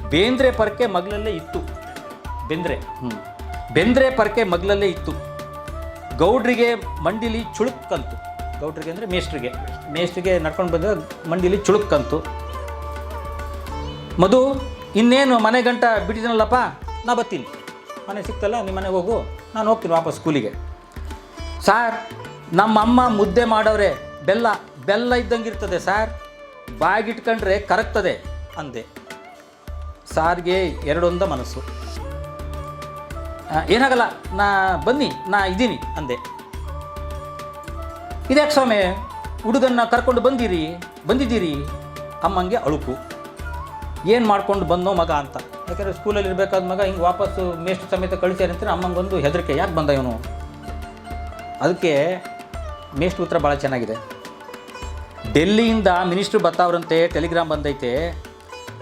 ಬೇಂದ್ರೆ ಪರಕೆ ಮಗ್ಲಲ್ಲೇ ಇತ್ತು. ಬೆಂದ್ರೆ ಹ್ಞೂ ಬೆಂದ್ರೆ ಪರಕೆ ಮಗ್ಲಲ್ಲೇ ಇತ್ತು. ಗೌಡ್ರಿಗೆ ಮಂಡಿಲಿ ಚುಳುಕ್ಕಂತು ಗೌಡ್ರಿಗೆ ಅಂದರೆ ಮೇಸ್ಟ್ರಿಗೆ ಮೇಸ್ಟ್ರಿಗೆ ನಡ್ಕೊಂಡು ಬಂದ ಮಂಡಿಲಿ ಚುಳುಕ್ಕಂತು ಮಧು, ಇನ್ನೇನು ಮನೆ ಗಂಟ ಬಿಟ್ಟಿದ್ದೀನಲ್ಲಪ್ಪ ನಾ ಬರ್ತೀನಿ. ಮನೆ ಸಿಕ್ತಲ್ಲ ನಿಮ್ಮ ಮನೆಗೆ ಹೋಗು. ನಾನು ಹೋಗ್ತೀನಿ ವಾಪಸ್ ಸ್ಕೂಲಿಗೆ. ಸಾರ್ ನಮ್ಮಮ್ಮ ಮುದ್ದೆ ಮಾಡೋರೆ ಬೆಲ್ಲ ಬೆಲ್ಲ ಇದ್ದಂಗೆ ಇರ್ತದೆ ಸಾರ್. ಬಾಗಿಟ್ಕೊಂಡ್ರೆ ಕರಗ್ತದೆ ಅಂದೆ. ಸಾರ್ಗೆ ಎರಡೊಂದ ಮನಸ್ಸು. ಏನಾಗಲ್ಲ, ನಾ ಬನ್ನಿ, ನಾ ಇದ್ದೀನಿ ಅಂದೆ. ಇದ್ಯಾಕೆ ಸ್ವಾಮಿ? ಹುಡುಗನ್ನ ಕರ್ಕೊಂಡು ಬಂದಿರಿ, ಬಂದಿದ್ದೀರಿ? ಅಮ್ಮಂಗೆ ಅಳುಕು. ಏನು ಮಾಡ್ಕೊಂಡು ಬಂದೋ ಮಗ ಅಂತ. ಯಾಕಂದರೆ ಸ್ಕೂಲಲ್ಲಿ ಇರಬೇಕಾದ ಮಗ ಹಿಂಗೆ ವಾಪಸ್ಸು ಮೇಸ್ಟ್ ಸಮೇತ ಕಳಿಸ್ಯಾರ ಅಂತ ಅಮ್ಮಂಗೊಂದು ಹೆದರಿಕೆ. ಯಾಕೆ ಬಂದ ಇವನು? ಅದಕ್ಕೆ ಮೇಸ್ಟ್ ಉತ್ತರ ಭಾಳ ಚೆನ್ನಾಗಿದೆ. ಡೆಲ್ಲಿಯಿಂದ ಮಿನಿಸ್ಟ್ರು ಬರ್ತಾವ್ರಂತೆ, ಟೆಲಿಗ್ರಾಮ್ ಬಂದೈತೆ.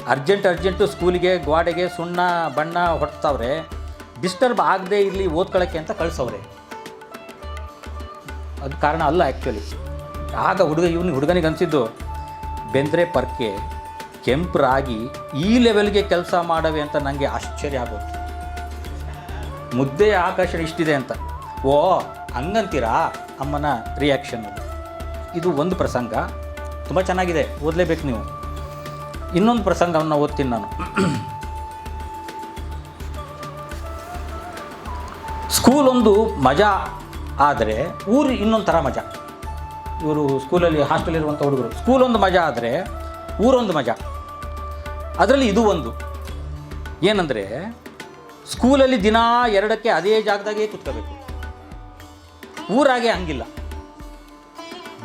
ಅರ್ಜೆಂಟ್ ಅರ್ಜೆಂಟು ಸ್ಕೂಲಿಗೆ, ಗ್ವಾಡೆಗೆ ಸುಣ್ಣ ಬಣ್ಣ ಹೊಡ್ತಾವ್ರೆ ಡಿಸ್ಟರ್ಬ್ ಆಗದೆ ಇರಲಿ ಓದ್ಕೊಳ್ಳೋಕ್ಕೆ ಅಂತ ಕಳಿಸವ್ರೆ. ಅದು ಕಾರಣ ಅಲ್ಲ ಆ್ಯಕ್ಚುಲಿ ಆಗ ಹುಡುಗ ಇವನಿಗೆ ಹುಡುಗನಿಗೆ ಅನಿಸಿದ್ದು, ಬೆಂದ್ರೆ ಪರ್ಕೆ, ಕೆಂಪು ರಾಗಿ, ಈ ಲೆವೆಲ್ಗೆ ಕೆಲಸ ಮಾಡವೆ ಅಂತ ನನಗೆ ಆಶ್ಚರ್ಯ ಆಗೋದು ಮುದ್ದೆ ಆಕರ್ಷಣೆ ಇಷ್ಟಿದೆ ಅಂತ. ಓ, ಹಂಗಂತೀರಾ? ಅಮ್ಮನ ರಿಯಾಕ್ಷನ್ ಇದು ಒಂದು ಪ್ರಸಂಗ. ತುಂಬ ಚೆನ್ನಾಗಿದೆ. ಓದಲೇಬೇಕು ನೀವು. ಇನ್ನೊಂದು ಪ್ರಸಂಗವನ್ನು ಓದ್ತೀನಿ ನಾನು. ಸ್ಕೂಲ್ ಒಂದು ಮಜಾ ಆದರೆ ಊರು ಇನ್ನೊಂದು ಥರ ಮಜಾ. ಇವರು ಸ್ಕೂಲಲ್ಲಿ ಹಾಸ್ಟೆಲಿರುವಂಥ ಹುಡುಗರು. ಸ್ಕೂಲ್ ಒಂದು ಮಜಾ ಆದರೆ ಊರೊಂದು ಮಜಾ. ಅದರಲ್ಲಿ ಇದು ಒಂದು. ಏನಂದರೆ ಸ್ಕೂಲಲ್ಲಿ ದಿನಾ ಎರಡಕ್ಕೆ ಅದೇ ಜಾಗದಾಗೆ ಕೂತ್ಕೋಬೇಕು. ಊರಾಗೆ ಹಂಗಿಲ್ಲ.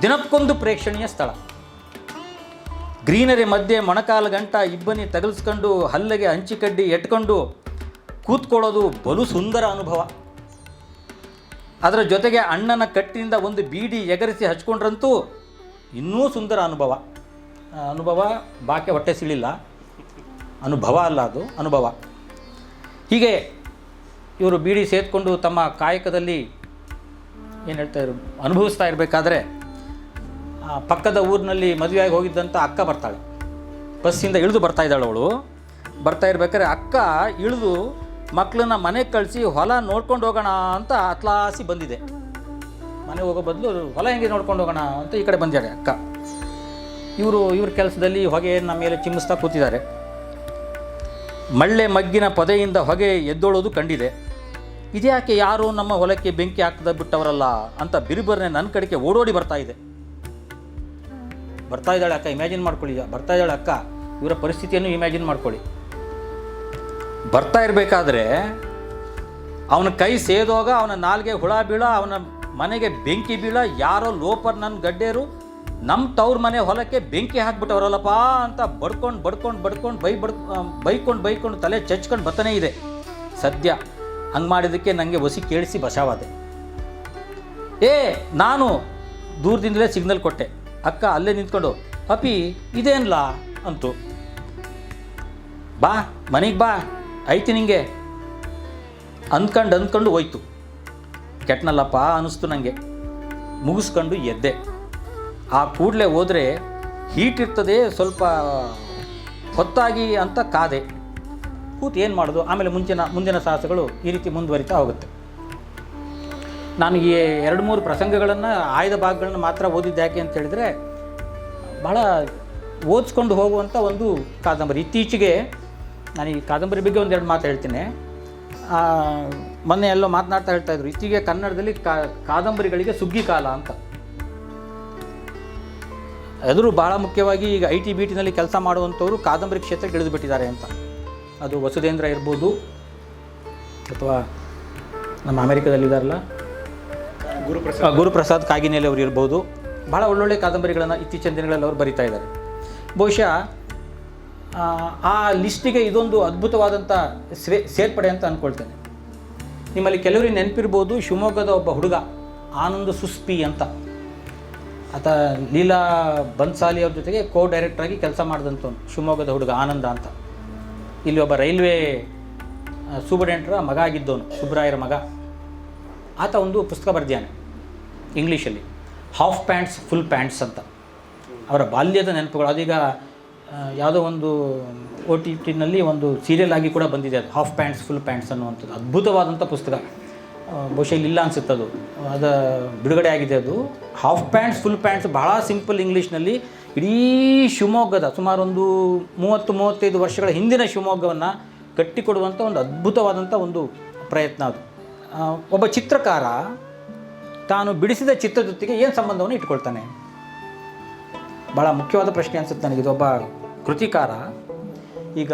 ದಿನಕ್ಕೊಂದು ಪ್ರೇಕ್ಷಣೀಯ ಸ್ಥಳ. ಗ್ರೀನರಿ ಮಧ್ಯೆ ಮೊಣಕಾಲು ಗಂಟ ಇಬ್ಬನಿ ತಗಲ್ಸ್ಕೊಂಡು ಹಲ್ಲಿಗೆ ಹಂಚಿಕಡ್ಡಿ ಎಟ್ಕೊಂಡು ಕೂತ್ಕೊಳ್ಳೋದು ಬಲು ಸುಂದರ ಅನುಭವ. ಅದರ ಜೊತೆಗೆ ಅಣ್ಣನ ಕಟ್ಟಿನಿಂದ ಒಂದು ಬೀಡಿ ಎಗರಿಸಿ ಹಚ್ಕೊಂಡ್ರಂತೂ ಇನ್ನೂ ಸುಂದರ ಅನುಭವ. ಅನುಭವ ಬಾಕೆ ಹೊಟ್ಟೆ ಸಿಳಿಲ್ಲ. ಅನುಭವ ಅಲ್ಲ ಅದು, ಅನುಭವ. ಹೀಗೆ ಇವರು ಬೀಡಿ ಸೇದ್ಕೊಂಡು ತಮ್ಮ ಕಾಯಕದಲ್ಲಿ ಏನು ಹೇಳ್ತಾ ಇರು ಅನುಭವಿಸ್ತಾ ಇರಬೇಕಾದ್ರೆ ಪಕ್ಕದ ಊರಿನಲ್ಲಿ ಮದುವೆಯಾಗಿ ಹೋಗಿದ್ದಂಥ ಅಕ್ಕ ಬರ್ತಾಳೆ. ಬಸ್ಸಿಂದ ಇಳಿದು ಬರ್ತಾ ಇದ್ದಾಳೆ ಅವಳು. ಬರ್ತಾ ಇರ್ಬೇಕಾದ್ರೆ ಅಕ್ಕ ಇಳಿದು ಮಕ್ಕಳನ್ನ ಮನೆಗೆ ಕಳಿಸಿ ಹೊಲ ನೋಡ್ಕೊಂಡು ಹೋಗೋಣ ಅಂತ ಅತ್ಲಾಸಿ ಬಂದಿದೆ. ಮನೆ ಹೋಗೋ ಬದಲು ಹೊಲ ಹೆಂಗೆ ನೋಡ್ಕೊಂಡು ಹೋಗೋಣ ಅಂತ ಈ ಕಡೆ ಬಂದಿದ್ದಾರೆ ಅಕ್ಕ. ಇವರು, ಇವ್ರ ಕೆಲಸದಲ್ಲಿ ಹೊಗೆ ನಮ್ಮ ಮೇಲೆ ಚಿಮ್ಮಿಸ್ತಾ ಕೂತಿದ್ದಾರೆ. ಮಳ್ಳೆ ಮಗ್ಗಿನ ಪೊದೆಯಿಂದ ಹೊಗೆ ಎದ್ದೋಳೋದು ಕಂಡಿದೆ. ಇದ್ಯಾಕೆ ಯಾರು ನಮ್ಮ ಹೊಲಕ್ಕೆ ಬೆಂಕಿ ಹಾಕದ ಬಿಟ್ಟವರಲ್ಲ ಅಂತ ಬಿರುಬರ್ನೆ ನನ್ನ ಕಡೆಗೆ ಓಡೋಡಿ ಬರ್ತಾ ಇದೆ. ಬರ್ತಾ ಇದ್ದಾಳೆ ಅಕ್ಕ ಇಮ್ಯಾಜಿನ್ ಮಾಡ್ಕೊಳ್ಳಿ. ಬರ್ತಾ ಇದ್ದಾಳೆ ಅಕ್ಕ. ಇವರ ಪರಿಸ್ಥಿತಿಯನ್ನು ಇಮ್ಯಾಜಿನ್ ಮಾಡ್ಕೊಳ್ಳಿ. ಬರ್ತಾ ಇರಬೇಕಾದ್ರೆ ಅವನ ಕೈ ಸೇದೋಗ, ಅವನ ನಾಲ್ಗೆ ಹುಳ ಬೀಳ, ಅವನ ಮನೆಗೆ ಬೆಂಕಿ ಬೀಳ, ಯಾರೋ ಲೋಪರ್ ನನ್ನ ಗಡ್ಡೇರು ನಮ್ಮ ತವ್ರ ಮನೆ ಹೊಲಕ್ಕೆ ಬೆಂಕಿ ಹಾಕ್ಬಿಟ್ಟವ್ರಲ್ಲಪ್ಪ ಅಂತ ಬಡ್ಕೊಂಡು ಬಡ್ಕೊಂಡು ಬಡ್ಕೊಂಡು, ಬೈ ಬಡ್ ಬೈಕೊಂಡು ಬೈಕೊಂಡು ತಲೆ ಚಚ್ಕೊಂಡು ಬರ್ತಾನೆ ಇದೆ. ಸದ್ಯ ಹಂಗೆ ಮಾಡಿದ್ದಕ್ಕೆ ನನಗೆ ಒಸಿ ಕೇಳಿಸಿ ಬಸಾವಾದೆ ಏ, ನಾನು ದೂರದಿಂದಲೇ ಸಿಗ್ನಲ್ ಕೊಟ್ಟೆ. ಅಕ್ಕ ಅಲ್ಲೇ ನಿಂತ್ಕೊಂಡು ಅಪಿ ಇದೇನ್ಲಾ? ಅಂತು. ಬಾ, ಮನೆಗೆ ಬಾ. ಐತಿ ನಿಂಗೆ? ಅಂದ್ಕೊಂಡು ಅಂದ್ಕೊಂಡು ಹೋಯ್ತು. ಕೆಟ್ಟನಲ್ಲಪ್ಪ ಅನ್ನಿಸ್ತು ನನಗೆ ಮುಗಿಸ್ಕೊಂಡು ಎದ್ದೆ. ಆ ಕೂಡಲೇ ಹೋದರೆ ಹೀಟ್ ಇರ್ತದೆ, ಸ್ವಲ್ಪ ಹೊತ್ತಾಗಿ ಅಂತ ಕಾದೆ. ಕೂತು ಏನು ಮಾಡೋದು? ಆಮೇಲೆ ಮುಂಚಿನ, ಮುಂದಿನ ಸಾಹಸಗಳು ಈ ರೀತಿ ಮುಂದುವರಿತಾ ಹೋಗುತ್ತೆ. ನಾನು ಈ ಎರಡು ಮೂರು ಪ್ರಸಂಗಗಳನ್ನು, ಆಯ್ದ ಭಾಗಗಳನ್ನು ಮಾತ್ರ ಓದಿದ್ದು ಯಾಕೆ ಅಂತ ಹೇಳಿದರೆ ಭಾಳ ಓದಿಸ್ಕೊಂಡು ಹೋಗುವಂಥ ಒಂದು ಕಾದಂಬರಿ. ಇತ್ತೀಚೆಗೆ ನಾನು ಈ ಕಾದಂಬರಿ ಬಗ್ಗೆ ಒಂದೆರಡು ಮಾತು ಹೇಳ್ತೀನಿ. ಮೊನ್ನೆ ಎಲ್ಲೋ ಮಾತನಾಡ್ತಾ ಹೇಳ್ತಾ ಇದ್ರು ಇತ್ತೀಚೆಗೆ ಕನ್ನಡದಲ್ಲಿ ಕಾ ಕಾದಂಬರಿಗಳಿಗೆ ಸುಗ್ಗಿ ಕಾಲ ಅಂತ. ಎದುರು ಭಾಳ ಮುಖ್ಯವಾಗಿ ಈಗ ಐ ಟಿ ಬಿ ಟಿನಲ್ಲಿ ಕೆಲಸ ಮಾಡುವಂಥವರು ಕಾದಂಬರಿ ಕ್ಷೇತ್ರಕ್ಕೆ ಇಳಿದುಬಿಟ್ಟಿದ್ದಾರೆ ಅಂತ. ಅದು ವಸುಧೇಂದ್ರ ಇರ್ಬೋದು ಅಥವಾ ನಮ್ಮ ಅಮೆರಿಕದಲ್ಲಿದ್ದಾರಲ್ಲ ಗುರುಪ್ರಸಾದ್. ಗುರುಪ್ರಸಾದ್ ಕಾಗಿನೇಲಿ ಅವರು ಇರ್ಬೋದು. ಭಾಳ ಒಳ್ಳೊಳ್ಳೆ ಕಾದಂಬರಿಗಳನ್ನು ಇತ್ತೀಚಿನ ದಿನಗಳಲ್ಲಿ ಅವರು ಬರಿತಾ ಇದ್ದಾರೆ. ಬಹುಶಃ ಆ, ಲಿಸ್ಟಿಗೆ ಇದೊಂದು ಅದ್ಭುತವಾದಂಥ ಸ್ವೇ ಸೇರ್ಪಡೆ ಅಂತ ಅಂದ್ಕೊಳ್ತೇನೆ ನಿಮ್ಮಲ್ಲಿ ಕೆಲವರಿಗೆ ನೆನಪಿರ್ಬೋದು ಶಿವಮೊಗ್ಗದ ಒಬ್ಬ ಹುಡುಗ ಆನಂದ್ ಸುಸ್ಪಿ ಅಂತ. ಆತ ಲೀಲಾ ಬನ್ಸಾಲಿ ಅವ್ರ ಜೊತೆಗೆ ಕೋ ಡೈರೆಕ್ಟ್ರಾಗಿ ಕೆಲಸ ಮಾಡಿದಂಥವ್ನು ಶಿವಮೊಗ್ಗದ ಹುಡುಗ ಆನಂದ ಅಂತ. ಇಲ್ಲಿ ಒಬ್ಬ ರೈಲ್ವೆ ಸೂಪರ್ಡೆಂಟ್ರ ಮಗ ಆಗಿದ್ದವನು ಸುಬ್ರಾಯರ ಮಗ. ಆತ ಒಂದು ಪುಸ್ತಕ ಬರೆದಿದ್ದಾನೆ ಇಂಗ್ಲೀಷಲ್ಲಿ ಹಾಫ್ ಪ್ಯಾಂಟ್ಸ್ ಫುಲ್ ಪ್ಯಾಂಟ್ಸ್ ಅಂತ. ಅವರ ಬಾಲ್ಯದ ನೆನಪುಗಳು ಅದೀಗ ಯಾವುದೋ ಒಂದು ಒ ಟಿ ಟಿನಲ್ಲಿ ಒಂದು ಸೀರಿಯಲ್ ಆಗಿ ಕೂಡ ಬಂದಿದೆ ಅದು. ಹಾಫ್ ಪ್ಯಾಂಟ್ಸ್ ಫುಲ್ ಪ್ಯಾಂಟ್ಸ್ ಅನ್ನುವಂಥದ್ದು. ಅದ್ಭುತವಾದಂಥ ಪುಸ್ತಕ. ಬಹುಶಃ ಇಲ್ಲಿ ಇಲ್ಲ ಅನಿಸುತ್ತೆ ಅದು. ಅದು ಬಿಡುಗಡೆ ಆಗಿದೆ ಅದು. ಹಾಫ್ ಪ್ಯಾಂಟ್ಸ್ ಫುಲ್ ಪ್ಯಾಂಟ್ಸ್ ಭಾಳ ಸಿಂಪಲ್ ಇಂಗ್ಲೀಷ್ನಲ್ಲಿ ಇಡೀ ಶಿವಮೊಗ್ಗದ ಸುಮಾರು ಒಂದು ಮೂವತ್ತು, ಮೂವತ್ತೈದು ವರ್ಷಗಳ ಹಿಂದಿನ ಶಿವಮೊಗ್ಗವನ್ನು ಕಟ್ಟಿಕೊಡುವಂಥ ಒಂದು ಅದ್ಭುತವಾದಂಥ ಒಂದು ಪ್ರಯತ್ನ ಅದು. ಒಬ್ಬ ಚಿತ್ರಕಾರ ತಾನು ಬಿಡಿಸಿದ ಚಿತ್ರದೊತ್ತಿಗೆ ಏನು ಸಂಬಂಧವನ್ನು ಇಟ್ಕೊಳ್ತಾನೆ ಭಾಳ ಮುಖ್ಯವಾದ ಪ್ರಶ್ನೆ ಅನಿಸುತ್ತೆ ನನಗೆ ಒಬ್ಬ ಕೃತಿಕಾರ. ಈಗ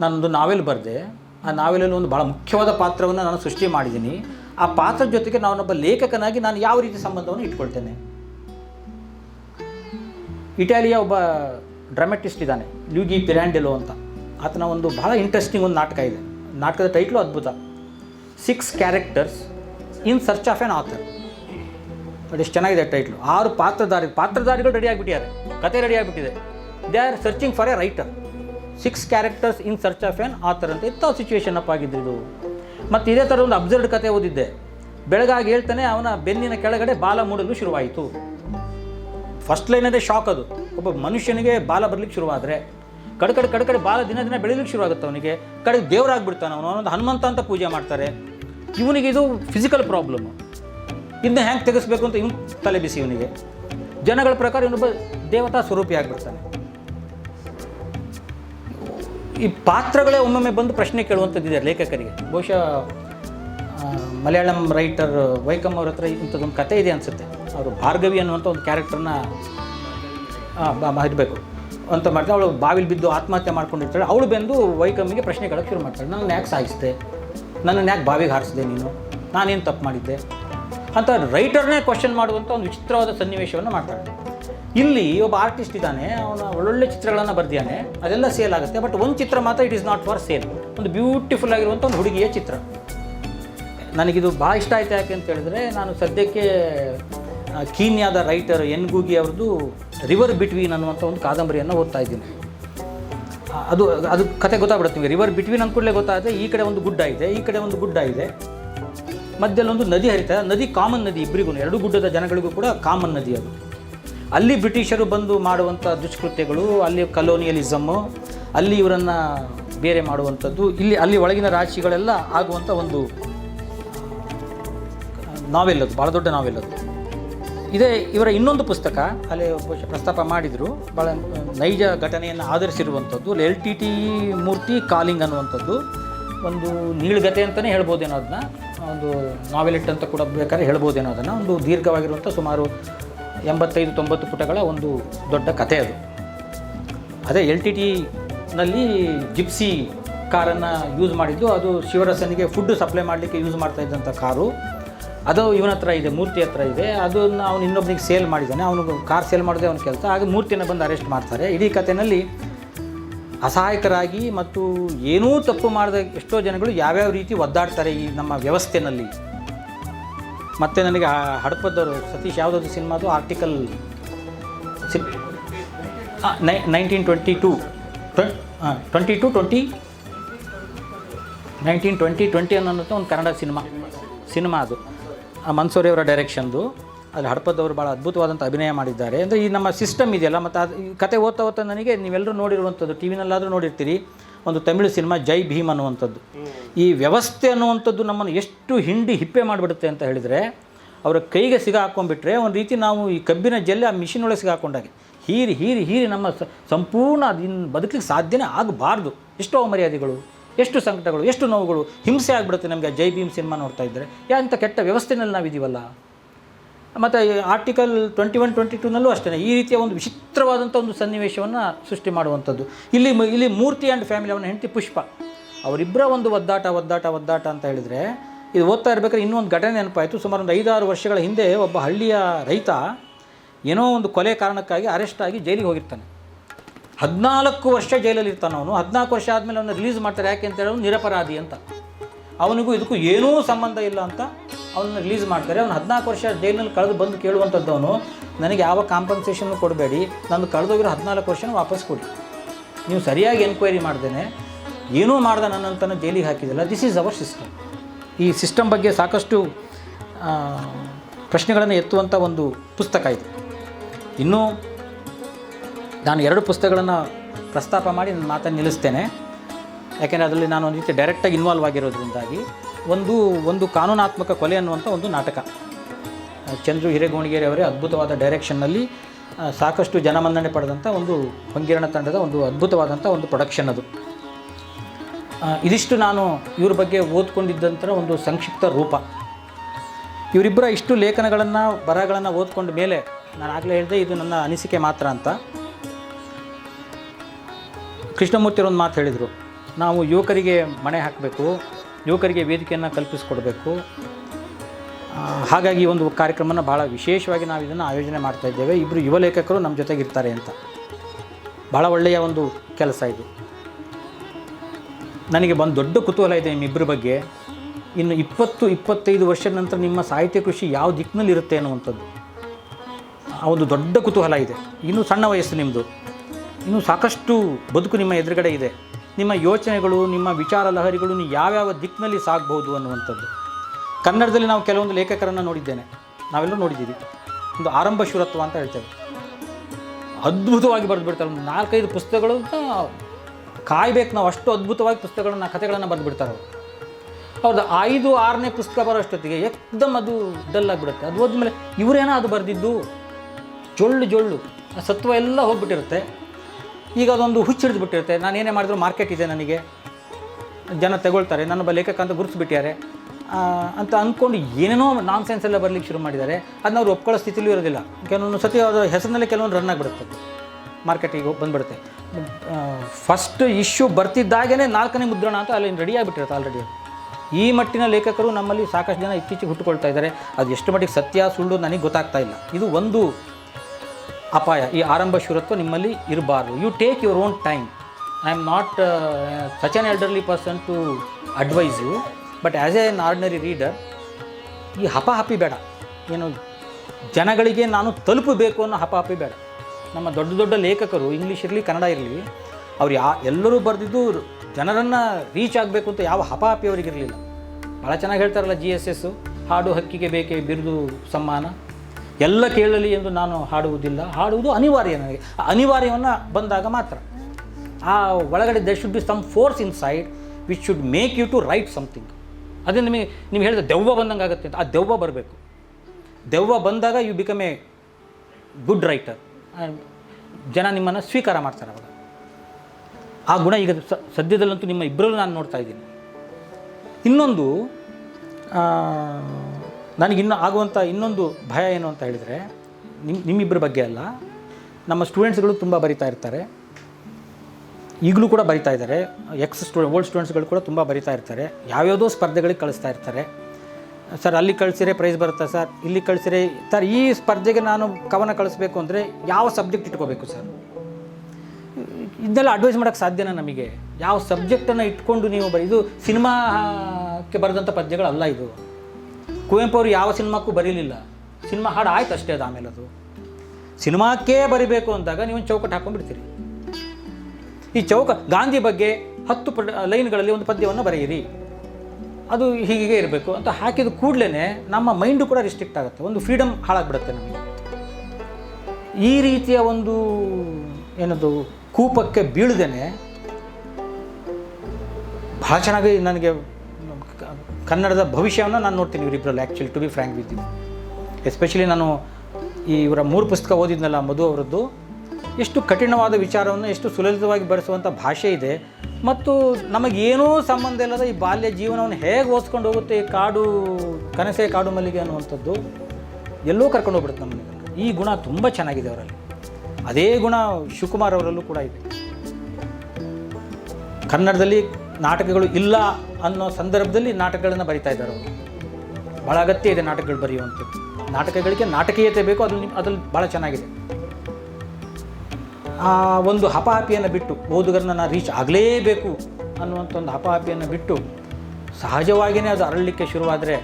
ನಾನೊಂದು ನಾವೆಲ್ ಬರೆದೆ, ಆ ನಾವೆಲಲ್ಲಿ ಒಂದು ಭಾಳ ಮುಖ್ಯವಾದ ಪಾತ್ರವನ್ನು ನಾನು ಸೃಷ್ಟಿ ಮಾಡಿದ್ದೀನಿ. ಆ ಪಾತ್ರದ ಜೊತೆಗೆ ನಾನೊಬ್ಬ ಲೇಖಕನಾಗಿ ನಾನು ಯಾವ ರೀತಿ ಸಂಬಂಧವನ್ನು ಇಟ್ಕೊಳ್ತೇನೆ? ಇಟಾಲಿಯ ಒಬ್ಬ ಡ್ರಾಮೆಟಿಸ್ಟ್ ಇದ್ದಾನೆ ಲ್ಯೂಗಿ ಪಿರ್ಯಾಂಡೆಲೋ ಅಂತ. ಆತನ ಒಂದು ಭಾಳ ಇಂಟ್ರೆಸ್ಟಿಂಗ್ ಒಂದು ನಾಟಕ ಇದೆ. ನಾಟಕದ ಟೈಟ್ಲು ಅದ್ಭುತ. Six characters in search of an author ನೋಡಿ ಎಷ್ಟು ಚೆನ್ನಾಗಿದೆ ಟೈಟ್ಲು ಆರು ಪಾತ್ರಧಾರಿ, ಪಾತ್ರಧಾರಿಗಳು ರೆಡಿ ಆಗಿಬಿಟ್ಟಿದ್ದಾರೆ. ಕತೆ ರೆಡಿ ಆಗಿಬಿಟ್ಟಿದೆ. They are searching for a writer six characters in search of an author ಅಂತ ಎಂಥ ಸಿಚುವೇಶನ್ ಅಪ್ ಆಗಿದ್ದು ಇದು. ಮತ್ತು ಇದೇ ಥರ ಒಂದು ಅಬ್ಸರ್ಡ್ ಕತೆ ಓದಿದ್ದೆ. ಬೆಳಗಾಗಿ ಹೇಳ್ತಾನೆ ಅವನ ಬೆನ್ನಿನ ಕೆಳಗಡೆ ಬಾಲ ಮೂಡಲು ಶುರುವಾಯಿತು. ಫಸ್ಟ್ ಲೈನ್ ಅದೇ ಶಾಕ್ ಅದು. ಒಬ್ಬ ಮನುಷ್ಯನಿಗೆ ಬಾಲ ಬರಲಿಕ್ಕೆ ಶುರುವಾದರೆ ಕಡೆ ಕಡೆ ಬಾಲ ದಿನ ದಿನ ಬೆಳೀಲಿಕ್ಕೆ ಶುರುವಾಗುತ್ತೆ ಅವನಿಗೆ. ಕಡೆಗೆ ದೇವರಾಗ್ಬಿಡ್ತಾನೆ ಅವನು. ಅವನೊಂದು ಹನುಮಂತ ಅಂತ ಪೂಜೆ ಮಾಡ್ತಾರೆ. ಇವನಿಗೆ ಇದು ಫಿಸಿಕಲ್ ಪ್ರಾಬ್ಲಮ್ಮು ಇನ್ನು ಹೆಂಗೆ ತೆಗೆಸ್ಬೇಕು ಅಂತ ಇವನು ತಲೆ ಬಿಸಿ ಇವನಿಗೆ. ಜನಗಳ ಪ್ರಕಾರ ಇವನೊಬ್ಬ ದೇವತಾ ಸ್ವರೂಪಿ ಆಗಿಬಿಡ್ತಾನೆ. ಈ ಪಾತ್ರಗಳೇ ಒಮ್ಮೊಮ್ಮೆ ಬಂದು ಪ್ರಶ್ನೆ ಕೇಳುವಂಥದ್ದಿದೆ ಲೇಖಕರಿಗೆ. ಬಹುಶಃ ಮಲಯಾಳಂ ರೈಟರ್ ವೈಕಮ್ ಅವ್ರ ಹತ್ರ ಇಂಥದ್ದೊಂದು ಕತೆ ಇದೆ ಅನಿಸುತ್ತೆ. ಅವರು ಭಾರ್ಗವಿ ಅನ್ನುವಂಥ ಒಂದು ಕ್ಯಾರೆಕ್ಟರ್ನ ಇರಬೇಕು ಅಂತ ಮಾಡ್ತಾರೆ ಅವಳು ಬಾವಿಲಿ ಬಿದ್ದು ಆತ್ಮಹತ್ಯೆ ಮಾಡ್ಕೊಂಡಿರ್ತಾಳೆ. ಅವಳು ಬಂದು ವೈಕಮ್ಮಿಗೆ ಪ್ರಶ್ನೆ ಕೇಳೋಕ್ಕೆ ಶುರು ಮಾಡ್ತಾಳೆ. ನನ್ನ ಯಾಕೆ ಸಾಯಿಸಿದೆ? ನನ್ನನ್ನು ಯಾಕೆ ಬಾವಿಗೆ ಹಾರಿಸಿದೆ ನೀನು? ನಾನೇನು ತಪ್ಪು ಮಾಡಿದ್ದೆ? ಅಂತ ರೈಟರ್ನೇ ಕ್ವಶನ್ ಮಾಡುವಂಥ ಒಂದು ವಿಚಿತ್ರವಾದ ಸನ್ನಿವೇಶವನ್ನು ಮಾಡ್ತಾಳೆ ಇಲ್ಲಿ ಒಬ್ಬ ಆರ್ಟಿಸ್ಟ್ ಇದ್ದಾನೆ, ಅವನ ಒಳ್ಳೊಳ್ಳೆ ಚಿತ್ರಗಳನ್ನು ಬರ್ದಿದ್ದಾನೆ, ಅದೆಲ್ಲ ಸೇಲ್ ಆಗುತ್ತೆ ಬಟ್ ಒಂದು ಚಿತ್ರ ಮಾತ್ರ it is not for sale ಒಂದು ಬ್ಯೂಟಿಫುಲ್ ಆಗಿರುವಂಥ ಒಂದು ಹುಡುಗಿಯ ಚಿತ್ರ. ನನಗಿದು ಭಾಳ ಇಷ್ಟ ಆಯ್ತು ಯಾಕೆ ಅಂತ ಹೇಳಿದ್ರೆ, ನಾನು ಸದ್ಯಕ್ಕೆ ಕೀನ್ಯಾದ ರೈಟರ್ ಎನ್ ಗೂಗಿ ಅವ್ರದ್ದು ರಿವರ್ ಬಿಟ್ವೀನ್ ಅನ್ನುವಂಥ ಒಂದು ಕಾದಂಬರಿಯನ್ನು ಓದ್ತಾ ಇದ್ದೀನಿ. ಅದು ಅದು ಕತೆ ಗೊತ್ತಾಗ್ಬಿಡುತ್ತೆ ನಿಮಗೆ. ರಿವರ್ ಬಿಟ್ವೀನ್ ಅಂದ್ಕೂಡಲೇ ಗೊತ್ತಾಗುತ್ತೆ, ಈ ಕಡೆ ಒಂದು ಗುಡ್ಡ ಇದೆ, ಈ ಕಡೆ ಒಂದು ಗುಡ್ಡ ಇದೆ. ಮಧ್ಯದಲ್ಲಿ ಒಂದು ನದಿ ಹರಿತ, ನದಿ ಕಾಮನ್ ನದಿ ಇಬ್ಬರಿಗೂ ಎರಡು ಗುಡ್ಡದ ಜನಗಳಿಗೂ ಕೂಡ ಕಾಮನ್ ನದಿ ಅದು. ಅಲ್ಲಿ ಬ್ರಿಟಿಷರು ಬಂದು ಮಾಡುವಂಥ ದುಷ್ಕೃತ್ಯಗಳು, ಅಲ್ಲಿ ಕಲೋನಿಯಲಿಸಮ್ಮು ಅಲ್ಲಿ ಇವರನ್ನು ಬೇರೆ ಮಾಡುವಂಥದ್ದು, ಇಲ್ಲಿ, ಅಲ್ಲಿ ಒಳಗಿನ ರಾಶಿಗಳೆಲ್ಲ ಆಗುವಂಥ ಒಂದು ನಾವೆಲ್ ಅದು ಭಾಳ ದೊಡ್ಡ ನಾವೆಲ್ ಅದು. ಇದೇ ಇವರ ಇನ್ನೊಂದು ಪುಸ್ತಕ, ಅಲ್ಲಿ ಪ್ರಸ್ತಾಪ ಮಾಡಿದರು ಭಾಳ ನೈಜ ಘಟನೆಯನ್ನು ಆಧರಿಸಿರುವಂಥದ್ದು L T T Murthy calling ಅನ್ನುವಂಥದ್ದು, ಒಂದು ನೀಳ್ಗತೆ ಅಂತಲೇ ಹೇಳ್ಬೋದೇನೋ ಅದನ್ನ ಒಂದು ನಾವೆಲೆಟ್ ಅಂತ ಕೂಡ ಬೇಕಾದ್ರೆ ಹೇಳ್ಬೋದೇನೋ ಅದನ್ನು. ಒಂದು ದೀರ್ಘವಾಗಿರುವಂಥ ಸುಮಾರು ಎಂಬತ್ತೈದು, ತೊಂಬತ್ತು ಪುಟಗಳ ಒಂದು ದೊಡ್ಡ ಕಥೆ ಅದು. ಅದೇ ಎಲ್ ಟಿ ಟಿನಲ್ಲಿ ಜಿಪ್ಸಿ ಕಾರನ್ನು ಯೂಸ್ ಮಾಡಿದ್ದು. ಅದು ಶಿವರಸನಿಗೆ ಫುಡ್ ಸಪ್ಲೈ ಮಾಡಲಿಕ್ಕೆ ಯೂಸ್ ಮಾಡ್ತಾ ಇದ್ದಂಥ ಕಾರು. ಅದು ಇವನ ಹತ್ರ ಇದೆ, ಮೂರ್ತಿ ಹತ್ರ ಇದೆ. ಅದನ್ನು ಅವನು ಇನ್ನೊಬ್ಬನಿಗೆ ಸೇಲ್ ಮಾಡಿದ್ದಾನೆ ಅವನು ಕಾರ್ ಸೇಲ್ ಮಾಡಿದೆ ಅವನ ಕೆಲಸ. ಹಾಗೆ ಮೂರ್ತಿನ ಬಂದು ಅರೆಸ್ಟ್ ಮಾಡ್ತಾರೆ. ಇಡೀ ಕಥೆನಲ್ಲಿ ಅಸಹಾಯಕರಾಗಿ ಮತ್ತು ಏನೂ ತಪ್ಪು ಮಾಡದ ಎಷ್ಟೋ ಜನಗಳು ಯಾವ್ಯಾವ ರೀತಿ ಒದ್ದಾಡ್ತಾರೆ ಈ ನಮ್ಮ ವ್ಯವಸ್ಥೆನಲ್ಲಿ. ಮತ್ತು ನನಗೆ ಹಡಪದವರು ಸತೀಶ್ ಯಾವುದಾದ್ರು ಸಿನಿಮಾದು ಆರ್ಟಿಕಲ್ ಸಿನ್ nineteen twenty two. Twenty two twenty nineteen twenty twenty ಅನ್ನೋದು ಒಂದು ಕನ್ನಡ ಸಿನಿಮಾ. ಸಿನಿಮಾ ಅದು. ಆ ಮನ್ಸೂರಿ ಅವರ ಡೈರೆಕ್ಷನ್ದು ಅಲ್ಲಿ ಹಡಪದವರು ಭಾಳ ಅದ್ಭುತವಾದಂಥ ಅಭಿನಯ ಮಾಡಿದ್ದಾರೆ. ಅಂದರೆ ಈ ನಮ್ಮ ಸಿಸ್ಟಮ್ ಇದೆಯಲ್ಲ, ಮತ್ತು ಅದು ಈ ಕತೆ ಓದ್ತಾ ಓದ್ತಾ ನನಗೆ ನೀವೆಲ್ಲರೂ ನೋಡಿರುವಂಥದ್ದು ಟಿ ವಿನಲ್ಲಾದರೂ ನೋಡಿರ್ತೀರಿ, ಒಂದು ತಮಿಳು ಸಿನಿಮಾ ಜೈ ಭೀಮ್ ಅನ್ನುವಂಥದ್ದು. ಈ ವ್ಯವಸ್ಥೆ ಅನ್ನುವಂಥದ್ದು ನಮ್ಮನ್ನು ಎಷ್ಟು ಹಿಂಡಿ ಹಿಪ್ಪೆ ಮಾಡಿಬಿಡುತ್ತೆ ಅಂತ ಹೇಳಿದರೆ, ಅವರ ಕೈಗೆ ಸಿಗ ಹಾಕ್ಕೊಂಡ್ಬಿಟ್ರೆ ಒಂದು ರೀತಿ ನಾವು ಈ ಕಬ್ಬಿನ ಜಲ್ಲೆ ಆ ಮಿಷಿನ್ ಒಳಗೆ ಸಿಗ ಹಾಕೊಂಡಾಗೆ ಹೀರಿ ಹೀರಿ ಹೀರಿ ನಮ್ಮ ಸಂಪೂರ್ಣ ಅದನ್ನು ಬದುಕಲಿಕ್ಕೆ ಸಾಧ್ಯನೇ ಆಗಬಾರ್ದು. ಎಷ್ಟೋ ಮರ್ಯಾದೆಗಳು ಎಷ್ಟು ಸಂಕಟಗಳು, ಎಷ್ಟು ನೋವುಗಳು ಹಿಂಸೆ ಆಗಿಬಿಡುತ್ತೆ ನಮಗೆ ಜೈ ಭೀಮ್ ಸಿನಿಮಾ ನೋಡ್ತಾ ಇದ್ದರೆ ಯಾಂಥ ಕೆಟ್ಟ ವ್ಯವಸ್ಥೆನಲ್ಲಿ ನಾವಿದ್ದೀವಲ್ಲ ಮತ್ತು ಆರ್ಟಿಕಲ್ ಟ್ವೆಂಟಿ ಒನ್ ಟ್ವೆಂಟಿ ಟೂನಲ್ಲೂ ಅಷ್ಟೇ ಈ ರೀತಿಯ ಒಂದು ವಿಚಿತ್ರವಾದಂಥ ಒಂದು ಸನ್ನಿವೇಶವನ್ನು ಸೃಷ್ಟಿ ಮಾಡುವಂಥದ್ದು. ಇಲ್ಲಿ ಇಲ್ಲಿ ಮೂರ್ತಿ ಆ್ಯಂಡ್ ಫ್ಯಾಮಿಲಿ ಅವನ ಹೆಂಡತಿ ಪುಷ್ಪ. ಅವರಿಬ್ಬರ ಒಂದು ಒದ್ದಾಟ ಒದ್ದಾಟ ಒದ್ದಾಟ ಅಂತ ಹೇಳಿದರೆ, ಇದು ಓದ್ತಾ ಇರಬೇಕಾದ್ರೆ ಇನ್ನೊಂದು ಘಟನೆ ನೆನಪಾಯಿತು. ಸುಮಾರು ಒಂದು ಐದಾರು ವರ್ಷಗಳ ಹಿಂದೆ ಒಬ್ಬ ಹಳ್ಳಿಯ ರೈತ ಏನೋ ಒಂದು ಕೊಲೆ ಕಾರಣಕ್ಕಾಗಿ ಅರೆಸ್ಟ್ ಆಗಿ ಜೈಲಿಗೆ ಹೋಗಿರ್ತಾನೆ. ಹದಿನಾಲ್ಕು ವರ್ಷ ಜೈಲಲ್ಲಿ ಇರ್ತಾನೆ ಅವನು ಹದಿನಾಲ್ಕು ವರ್ಷ ಆದಮೇಲೆ ಅವನು ರಿಲೀಸ್ ಮಾಡ್ತಾರೆ. ಯಾಕೆ ಅಂತ ಹೇಳೋದು ನಿರಪರಾಧಿ ಅಂತ. ಅವನಿಗೂ ಇದಕ್ಕೂ ಏನೂ ಸಂಬಂಧ ಇಲ್ಲ ಅಂತ ಅವನ್ನ ರಿಲೀಸ್ ಮಾಡ್ತಾರೆ. ಅವ್ನು ಹದಿನಾಲ್ಕು ವರ್ಷ ಜೈಲಿನಲ್ಲಿ ಕಳೆದು ಬಂದು ಕೇಳುವಂಥದ್ದವನು, ನನಗೆ ಯಾವ ಕಾಂಪನ್ಸೇಷನ್ ಕೊಡಬೇಡಿ ನಾನು ಕಳೆದೋಗಿರೋ ಹದಿನಾಲ್ಕು ವರ್ಷನೂ ವಾಪಸ್ ಕೊಡಿ. ನೀವು ಸರಿಯಾಗಿ ಎನ್ಕ್ವೈರಿ ಮಾಡ್ದೇನೆ, ಏನೂ ಮಾಡ್ದೆ ನನ್ನಂತನ ಜೈಲಿಗೆ ಹಾಕಿದಿಲ್ಲ ದಿಸ್ ಈಸ್ ಅವರ್ ಸಿಸ್ಟಮ್ ಈ ಸಿಸ್ಟಮ್ ಬಗ್ಗೆ ಸಾಕಷ್ಟು ಪ್ರಶ್ನೆಗಳನ್ನು ಎತ್ತುವಂಥ ಒಂದು ಪುಸ್ತಕ ಇದೆ. ಇನ್ನೂ ನಾನು ಎರಡು ಪುಸ್ತಕಗಳನ್ನು ಪ್ರಸ್ತಾಪ ಮಾಡಿ ನನ್ನ ಮಾತನ್ನು ನಿಲ್ಲಿಸ್ತೇನೆ. ಯಾಕೆಂದರೆ ಅದರಲ್ಲಿ ನಾನು ಒಂದು ರೀತಿ ಡೈರೆಕ್ಟಾಗಿ ಇನ್ವಾಲ್ವ್ ಆಗಿರೋದ್ರಿಂದಾಗಿ ಒಂದು ಒಂದು ಕಾನೂನಾತ್ಮಕ ಕೊಲೆ ಅನ್ನುವಂಥ ಒಂದು ನಾಟಕ. ಚಂದ್ರು ಹಿರೇಗೋಣಿಗೇರಿ ಅವರೇ ಅದ್ಭುತವಾದ ಡೈರೆಕ್ಷನ್ನಲ್ಲಿ ಸಾಕಷ್ಟು ಜನಮನ್ನಣೆ ಪಡೆದಂಥ ಒಂದು ಹೊಂಗಿರಣ ತಂಡದ ಒಂದು ಅದ್ಭುತವಾದಂಥ ಒಂದು ಪ್ರೊಡಕ್ಷನ್ ಅದು. ಇದಿಷ್ಟು ನಾನು ಇವ್ರ ಬಗ್ಗೆ ಓದ್ಕೊಂಡಿದ್ದಂಥ ಒಂದು ಸಂಕ್ಷಿಪ್ತ ರೂಪ. ಇವರಿಬ್ಬರ ಇಷ್ಟು ಲೇಖನಗಳನ್ನು, ಬರಹಗಳನ್ನು ಓದ್ಕೊಂಡ ಮೇಲೆ ನಾನು ಆಗಲೇ ಹೇಳಿದೆ, ಇದು ನನ್ನ ಅನಿಸಿಕೆ ಮಾತ್ರ ಅಂತ. ಕೃಷ್ಣಮೂರ್ತಿ ಒಂದು ಮಾತು ಹೇಳಿದರು. ನಾವು ಯುವಕರಿಗೆ ಮಣೆ ಹಾಕಬೇಕು, ಯುವಕರಿಗೆ ವೇದಿಕೆಯನ್ನು ಕಲ್ಪಿಸಿಕೊಡಬೇಕು. ಹಾಗಾಗಿ ಒಂದು ಕಾರ್ಯಕ್ರಮನ ಭಾಳ ವಿಶೇಷವಾಗಿ ನಾವು ಇದನ್ನು ಆಯೋಜನೆ ಮಾಡ್ತಾ ಇದ್ದೇವೆ. ಇಬ್ಬರು ಯುವ ಲೇಖಕರು ನಮ್ಮ ಜೊತೆಗೆ ಇರ್ತಾರೆ ಅಂತ. ಭಾಳ ಒಳ್ಳೆಯ ಒಂದು ಕೆಲಸ ಇದು. ನನಗೆ ಒಂದು ದೊಡ್ಡ ಕುತೂಹಲ ಇದೆ ನಿಮ್ಮಿಬ್ಬರ ಬಗ್ಗೆ. ಇನ್ನು ಇಪ್ಪತ್ತು, ಇಪ್ಪತ್ತೈದು ವರ್ಷದ ನಂತರ ನಿಮ್ಮ ಸಾಹಿತ್ಯ ಕೃಷಿ ಯಾವ ದಿಕ್ಕಿನಲ್ಲಿ ಇರುತ್ತೆ ಅನ್ನುವಂಥದ್ದು. ಆ ಒಂದು ದೊಡ್ಡ ಕುತೂಹಲ ಇದೆ. ಇನ್ನೂ ಸಣ್ಣ ವಯಸ್ಸು ನಿಮ್ಮದು ಇನ್ನೂ ಸಾಕಷ್ಟು ಬದುಕು ನಿಮ್ಮ ಎದುರುಗಡೆ ಇದೆ. ನಿಮ್ಮ ಯೋಚನೆಗಳು, ನಿಮ್ಮ ವಿಚಾರ ಲಹರಿಗಳು ಯಾವ್ಯಾವ ದಿಕ್ಕಿನಲ್ಲಿ ಸಾಗಬಹುದು ಅನ್ನುವಂಥದ್ದು. ಕನ್ನಡದಲ್ಲಿ ನಾವು ಕೆಲವೊಂದು ಲೇಖಕರನ್ನು ನೋಡಿದ್ದೇನೆ. ನಾವೆಲ್ಲರೂ ನೋಡಿದ್ದೀವಿ. ಒಂದು ಆರಂಭ ಶುರತ್ವ ಅಂತ ಹೇಳ್ತೇವೆ. ಅದ್ಭುತವಾಗಿ ಬರೆದು ಬಿಡ್ತಾರೆ ಒಂದು ನಾಲ್ಕೈದು ಪುಸ್ತಕಗಳು ಕಾಯ್ಬೇಕು ನಾವು. ಅಷ್ಟು ಅದ್ಭುತವಾಗಿ ಪುಸ್ತಕಗಳನ್ನು, ಕಥೆಗಳನ್ನು ಬರೆದು ಬಿಡ್ತಾರೆ ಅವರು. ಹೌದು, ಐದು, ಆರನೇ ಪುಸ್ತಕ ಬರೋ ಅಷ್ಟೊತ್ತಿಗೆ ಏಕ್ದಮ್ ಅದು ಡಲ್ ಆಗಿಬಿಡುತ್ತೆ ಅದು ಹೋದ್ಮೇಲೆ ಇವರೇನೋ ಅದು ಬರೆದಿದ್ದು? ಜೊಳ್ಳು ಜೊಳ್ಳು. ಸತ್ವ ಎಲ್ಲ ಹೋಗ್ಬಿಟ್ಟಿರುತ್ತೆ. ಈಗ ಅದೊಂದು ಹುಚ್ಚು ಹಿಡಿದು ಬಿಟ್ಟಿರುತ್ತೆ. ನಾನು ಏನೇ ಮಾಡಿದ್ರು ಮಾರ್ಕೆಟ್ ಇದೆ ನನಗೆ. ಜನ ತಗೊಳ್ತಾರೆ. ನನ್ನೊಬ್ಬ ಲೇಖಕ ಅಂತ ಗುರುತಿಸ್ಬಿಟ್ಟಿದ್ದಾರೆ. ಅಂತ ಅಂದ್ಕೊಂಡು ಏನೇನೋ ನಾನ್ ಸೆನ್ಸ್ ಎಲ್ಲ ಬರಲಿಕ್ಕೆ ಶುರು ಮಾಡಿದ್ದಾರೆ. ಅದನ್ನ ಅವ್ರು ಒಪ್ಕೊಳ್ಳೋ ಸ್ಥಿತಿಲೂ ಇರೋದಿಲ್ಲ. ಕೆಲವೊಂದು ಸತಿ ಅದರ ಹೆಸರಿನಲ್ಲೇ ಕೆಲವೊಂದು ರನ್ ಆಗಿಬಿಡುತ್ತೆ. ಬಂದ್ಬಿಡುತ್ತೆ. ಬಂದುಬಿಡುತ್ತೆ ಫಸ್ಟ್ ಇಶ್ಯೂ ಬರ್ತಿದ್ದಾಗೇ ನಾಲ್ಕನೇ ಮುದ್ರಣ ಅಂತ ಅಲ್ಲಿ ರೆಡಿ ಆಗಿಬಿಟ್ಟಿರುತ್ತೆ ಆಲ್ರೆಡಿ ಈ ಮಟ್ಟಿನ ಲೇಖಕರು ನಮ್ಮಲ್ಲಿ ಸಾಕಷ್ಟು ಜನ ಇತ್ತೀಚೆಗೆ ಹುಟ್ಟುಕೊಳ್ತಾ ಇದ್ದಾರೆ. ಅದು ಎಷ್ಟು ಮಟ್ಟಿಗೆ ಸತ್ಯ ಸುಳ್ಳು ನನಗೆ ಗೊತ್ತಾಗ್ತಾ ಇಲ್ಲ. ಇದು ಒಂದು ಅಪಾಯ, ಈ ಆರಂಭ ಶೂರತ್ವ ನಿಮ್ಮಲ್ಲಿ ಇರಬಾರ್ದು. You take your own time I am not such an elderly person to advise you but as an ordinary reader ಈ ಹಪಾಹಪಿ ಬೇಡ. ಏನು, ಜನಗಳಿಗೆ ನಾನು ತಲುಪಬೇಕು ಅನ್ನೋ ಹಪಾಹಪಿ ಬೇಡ. ನಮ್ಮ ದೊಡ್ಡ ದೊಡ್ಡ ಲೇಖಕರು ಇಂಗ್ಲೀಷ್ ಇರಲಿ ಕನ್ನಡ ಇರಲಿ, ಅವ್ರು ಯಾ, ಎಲ್ಲರೂ ಬರೆದಿದ್ದು ಜನರನ್ನು ರೀಚ್ ಆಗಬೇಕು ಅಂತ ಯಾವ ಹಪಹಪಿ ಅವರಿಗಿರಲಿಲ್ಲ. ಭಾಳ ಚೆನ್ನಾಗಿ ಹೇಳ್ತಾರಲ್ಲ ಜಿ ಎಸ್ ಎಸ್ಸು ಹಾಡು ಹಕ್ಕಿಗೆ ಬೇಕೇ ಬಿರುದು ಸಮ್ಮಾನ. ಎಲ್ಲ ಕೇಳಲಿ ಎಂದು ನಾನು ಹಾಡುವುದಿಲ್ಲ. ಹಾಡುವುದು ಅನಿವಾರ್ಯ ನನಗೆ. ಅನಿವಾರ್ಯವನ್ನು ಬಂದಾಗ ಮಾತ್ರ. ಆ ಒಳಗಡೆ they should be some force inside which should make you to write something ಅದೇ ನಿಮಗೆ ನೀವು ಹೇಳಿದ ದೆವ್ವ ಬಂದಂಗೆ ಆಗುತ್ತೆ ಅಂತ. ಆ ದೆವ್ವ ಬರಬೇಕು. ದೆವ್ವ ಬಂದಾಗ you become a good writer ಜನ ನಿಮ್ಮನ್ನು ಸ್ವೀಕಾರ ಮಾಡ್ತಾರೆ ಅವಾಗ. ಆ ಗುಣ ಈಗ ಸದ್ಯದಲ್ಲಂತೂ ನಿಮ್ಮ ಇಬ್ಬರಲ್ಲೂ ನಾನು ನೋಡ್ತಾ ಇದ್ದೀನಿ. ಇನ್ನೊಂದು ನನಗಿನ್ನು ಆಗುವಂಥ ಇನ್ನೊಂದು ಭಯ ಏನು ಅಂತ ಹೇಳಿದರೆ ನಿಮ್ಮ ನಿಮ್ಮಿಬ್ಬರ ಬಗ್ಗೆ ಅಲ್ಲ, ನಮ್ಮ ಸ್ಟೂಡೆಂಟ್ಸ್ಗಳು ತುಂಬ ಬರಿತಾ ಇರ್ತಾರೆ. ಈಗಲೂ ಕೂಡ ಬರಿತಾ ಇದ್ದಾರೆ. ಎಕ್ಸ್ ಸ್ಟೂ ಓಲ್ಡ್ ಸ್ಟೂಡೆಂಟ್ಸ್ಗಳು ಕೂಡ ತುಂಬ ಬರಿತಾ ಇರ್ತಾರೆ. ಯಾವ್ಯಾವುದೋ ಸ್ಪರ್ಧೆಗಳಿಗೆ ಕಳಿಸ್ತಾ ಇರ್ತಾರೆ. ಸರ್, ಅಲ್ಲಿ ಕಳಿಸಿರೆ ಪ್ರೈಸ್ ಬರುತ್ತಾ ಸರ್? ಇಲ್ಲಿ ಕಳಿಸಿರೆ, ಸರ್, ಈ ಸ್ಪರ್ಧೆಗೆ ನಾನು ಕವನ ಕಳಿಸ್ಬೇಕು ಅಂದರೆ ಯಾವ ಸಬ್ಜೆಕ್ಟ್ ಇಟ್ಕೋಬೇಕು ಸರ್? ಇದನ್ನೆಲ್ಲ ಅಡ್ವೈಸ್ ಮಾಡೋಕ್ಕೆ ಸಾಧ್ಯನಾ ನಮಗೆ? ಯಾವ ಸಬ್ಜೆಕ್ಟನ್ನು ಇಟ್ಕೊಂಡು ನೀವು ಬರೀ, ಇದು ಸಿನಿಮಾಕ್ಕೆ ಬರೆದಂಥ ಪದ್ಯಗಳಲ್ಲ ಇದು. ಕುವೆಂಪು ಅವರು ಯಾವ ಸಿನಿಮಾಕ್ಕೂ ಬರೀಲಿಲ್ಲ. ಸಿನಿಮಾ ಹಾಡು ಆಯ್ತು ಅಷ್ಟೇ ಅದು ಆಮೇಲೆ ಅದು. ಸಿನಿಮಾಕ್ಕೇ ಬರಿಬೇಕು ಅಂದಾಗ ನೀವು ಚೌಕಟ್ಟು ಹಾಕೊಂಡ್ಬಿಡ್ತೀರಿ. ಈ ಚೌಕ, ಗಾಂಧಿ ಬಗ್ಗೆ ಹತ್ತು ಪಡ ಲೈನ್ಗಳಲ್ಲಿ ಒಂದು ಪದ್ಯವನ್ನು ಬರೆಯಿರಿ. ಅದು ಹೀಗೆ ಇರಬೇಕು. ಅಂತ ಹಾಕಿದ ಕೂಡಲೇ ನಮ್ಮ ಮೈಂಡು ಕೂಡ ರಿಸ್ಟ್ರಿಕ್ಟ್ ಆಗುತ್ತೆ. ಒಂದು ಫ್ರೀಡಮ್ ಹಾಳಾಗ್ಬಿಡುತ್ತೆ ನಮಗೆ. ಈ ರೀತಿಯ ಒಂದು ಏನದು, ಕೂಪಕ್ಕೆ ಬೀಳದೇನೆ, ಭಾಳ ನನಗೆ ಕನ್ನಡದ ಭವಿಷ್ಯವನ್ನು ನಾನು ನೋಡ್ತೀನಿ ಇವರಿಬ್ಬರಲ್ಲಿ actually to be frank with you especially ನಾನು ಈ ಇವರ ಮೂರು ಪುಸ್ತಕ ಓದಿದ್ನಲ್ಲ ಮಧು ಅವರದ್ದು, ಎಷ್ಟು ಕಠಿಣವಾದ ವಿಚಾರವನ್ನು, ಎಷ್ಟು ಸುಲಲಿತವಾಗಿ ಬರೆಸುವಂಥ ಭಾಷೆ ಇದೆ, ಮತ್ತು ನಮಗೇನೂ ಸಂಬಂಧ ಇಲ್ಲದ ಈ ಬಾಲ್ಯ ಜೀವನವನ್ನು ಹೇಗೆ ಓದಿಸ್ಕೊಂಡು ಹೋಗುತ್ತೆ, ಈ ಕಾಡು, ಕನಸೆ ಕಾಡು ಮಲ್ಲಿಗೆ ಅನ್ನುವಂಥದ್ದು, ಎಲ್ಲೋ ಕರ್ಕೊಂಡು ಹೋಗ್ಬಿಡುತ್ತೆ ನಮ್ಮನ್ನು ಈ ಗುಣ ತುಂಬ ಚೆನ್ನಾಗಿದೆ ಅವರಲ್ಲಿ. ಅದೇ ಗುಣ ಶಿವಕುಮಾರ್ ಅವರಲ್ಲೂ ಕೂಡ ಇದೆ. ಕನ್ನಡದಲ್ಲಿ ನಾಟಕಗಳು ಇಲ್ಲ ಅನ್ನೋ ಸಂದರ್ಭದಲ್ಲಿ ನಾಟಕಗಳನ್ನು ಬರಿತಾ ಇದ್ದಾರೆ ಅವರು. ಭಾಳ ಅಗತ್ಯ ಇದೆ ನಾಟಕಗಳು ಬರೆಯುವಂಥದ್ದು. ನಾಟಕಗಳಿಗೆ ನಾಟಕೀಯತೆ ಬೇಕು ಅದು ನಿಮ್ಮ ಅದ್ರಲ್ಲಿ ಭಾಳ ಚೆನ್ನಾಗಿದೆ. ಆ ಒಂದು ಹಪಹಾಪಿಯನ್ನು ಬಿಟ್ಟು ಓದುಗರನ್ನ ನಾನು ರೀಚ್ ಆಗಲೇಬೇಕು ಅನ್ನುವಂಥ ಒಂದು ಹಪಹಾಪಿಯನ್ನು ಬಿಟ್ಟು ಸಹಜವಾಗಿಯೇ ಅದು ಅರಳಲಿಕ್ಕೆ ಶುರುವಾದರೆ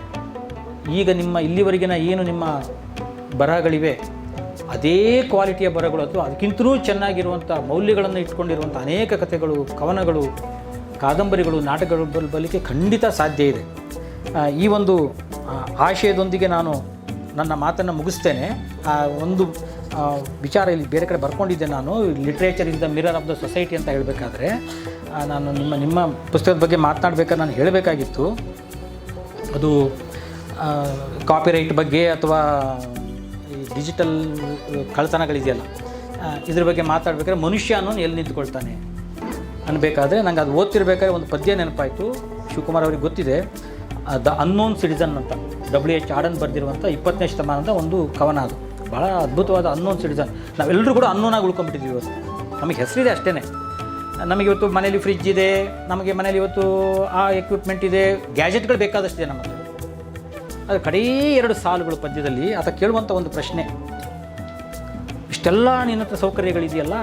ಈಗ ನಿಮ್ಮ ಇಲ್ಲಿವರೆಗಿನ ಏನು ನಿಮ್ಮ ಬರಹಗಳಿವೆ, ಅದೇ ಕ್ವಾಲಿಟಿಯ ಬರಹಗಳು ಅಥವಾ ಅದಕ್ಕಿಂತಲೂ ಚೆನ್ನಾಗಿರುವಂಥ ಮೌಲ್ಯಗಳನ್ನು ಇಟ್ಕೊಂಡಿರುವಂಥ ಅನೇಕ ಕಥೆಗಳು, ಕವನಗಳು ಕಾದಂಬರಿಗಳು, ನಾಟಕಗಳು ಬಲಿಕೆ ಖಂಡಿತ ಸಾಧ್ಯ ಇದೆ. ಈ ಒಂದು ಆಶಯದೊಂದಿಗೆ ನಾನು ನನ್ನ ಮಾತನ್ನು ಮುಗಿಸ್ತೇನೆ. ಆ, ಒಂದು ವಿಚಾರ ಇಲ್ಲಿ ಬೇರೆ ಕಡೆ ಬರ್ಕೊಂಡಿದ್ದೆ ನಾನು. Literature is the mirror of the society ಅಂತ ಹೇಳಬೇಕಾದ್ರೆ ನಾನು ನಿಮ್ಮ ನಿಮ್ಮ ಪುಸ್ತಕದ ಬಗ್ಗೆ ಮಾತನಾಡಬೇಕಾದ್ರೆ ನಾನು ಹೇಳಬೇಕಾಗಿತ್ತು. ಅದು ಕಾಪಿರೈಟ್ ಬಗ್ಗೆ ಅಥವಾ ಈ ಡಿಜಿಟಲ್ ಕಳ್ತನಗಳಿದೆಯಲ್ಲ ಇದ್ರ ಬಗ್ಗೆ ಮಾತಾಡ್ಬೇಕಾದ್ರೆ ಮನುಷ್ಯ ಅನ್ನೋನು ಎಲ್ಲಿ ನಿಂತ್ಕೊಳ್ತಾನೆ? ಅನ್ಬೇಕಾದ್ರೆ ನಂಗೆ ಅದು ಓದ್ತಿರ್ಬೇಕಾದ್ರೆ ಒಂದು ಪದ್ಯ ನೆನಪಾಯಿತು. ಶಿವಕುಮಾರ್ ಅವ್ರಿಗೆ ಗೊತ್ತಿದೆ. ದ ಅನ್ನೋನ್ ಸಿಟಿಸನ್ ಅಂತ. ಡಬ್ಲ್ಯೂ ಎಚ್ ಆಡನ್ ಬರೆದಿರುವಂಥ ಇಪ್ಪತ್ತನೇ ಶತಮಾನದ ಒಂದು ಕವನ ಅದು. ಭಾಳ ಅದ್ಭುತವಾದ ಅನ್ನೋನ್ ಸಿಟಿಸನ್ ನಾವೆಲ್ಲರೂ ಕೂಡ ಅನ್ನೋನಾಗಿ ಉಳ್ಕೊಂಡ್ಬಿಟ್ಟಿದ್ದೀವಿ ಇವತ್ತು. ನಮಗೆ ಹೆಸರಿದೆ ಅಷ್ಟೇ ನಮಗೆ ಇವತ್ತು ಮನೇಲಿ ಫ್ರಿಜ್ ಇದೆ, ನಮಗೆ ಮನೇಲಿ ಇವತ್ತು ಆ ಎಕ್ವಿಪ್ಮೆಂಟ್ ಇದೆ ಗ್ಯಾಜೆಟ್ಗಳು ಬೇಕಾದಷ್ಟಿದೆ ಹತ್ರ. ಅದು ಕಡೇ ಎರಡು ಸಾಲುಗಳು ಪದ್ಯದಲ್ಲಿ, ಆತ ಕೇಳುವಂಥ ಒಂದು ಪ್ರಶ್ನೆ, ಇಷ್ಟೆಲ್ಲ ನಿನ್ನ ಸೌಕರ್ಯಗಳಿದೆಯಲ್ಲ?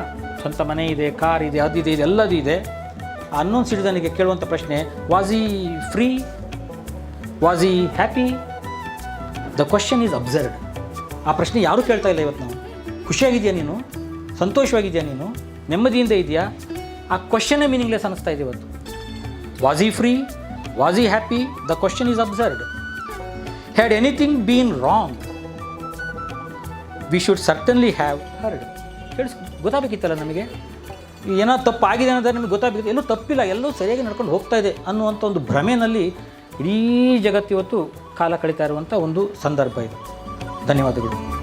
ಸ್ವಂತ ಮನೆ ಇದೆ, ಕಾರ್ ಇದೆ ಅದಿದೆ ಇದೆಲ್ಲದು ಇದೆ. ಅನ್ನೋನ್ ಸಿಡಿದನಿಗೆ ಕೇಳುವಂಥ ಪ್ರಶ್ನೆ was he free was he happy the question is absurd ಆ ಪ್ರಶ್ನೆ ಯಾರೂ ಕೇಳ್ತಾ ಇಲ್ಲ ಇವತ್ತು ನಾವು. ಖುಷಿಯಾಗಿದೆಯಾ ನೀನು? ಸಂತೋಷವಾಗಿದೆಯಾ ನೀನು? ನೆಮ್ಮದಿಯಿಂದ ಇದೆಯಾ? ಆ ಕ್ವಶನ್ನೇ ಮೀನಿಂಗ್ಲೆಸ್ ಅನ್ನಿಸ್ತಾ ಇದೆ ಇವತ್ತು. Was he free was he happy the question is absurd had anything been wrong we should certainly have heard ಕೇಳಿಸ್ ಗೊತ್ತಾಗಬೇಕಿತ್ತಲ್ಲ ನಮಗೆ? ಏನೋ ತಪ್ಪಾಗಿದೆ ಅನ್ನೋದ್ರೆ ನಿಮಗೆ ಗೊತ್ತಾಗಬೇಕು. ಎಲ್ಲೂ ತಪ್ಪಿಲ್ಲ, ಎಲ್ಲೂ ಸರಿಯಾಗಿ ನಡ್ಕೊಂಡು ಹೋಗ್ತಾ ಇದೆ ಅನ್ನುವಂಥ ಒಂದು ಭ್ರಮೆನಲ್ಲಿ ಇಡೀ ಜಗತ್ತಿವತ್ತು ಕಾಲ ಕಳೀತಾ ಇರುವಂಥ ಒಂದು ಸಂದರ್ಭ ಇದು. ಧನ್ಯವಾದಗಳು.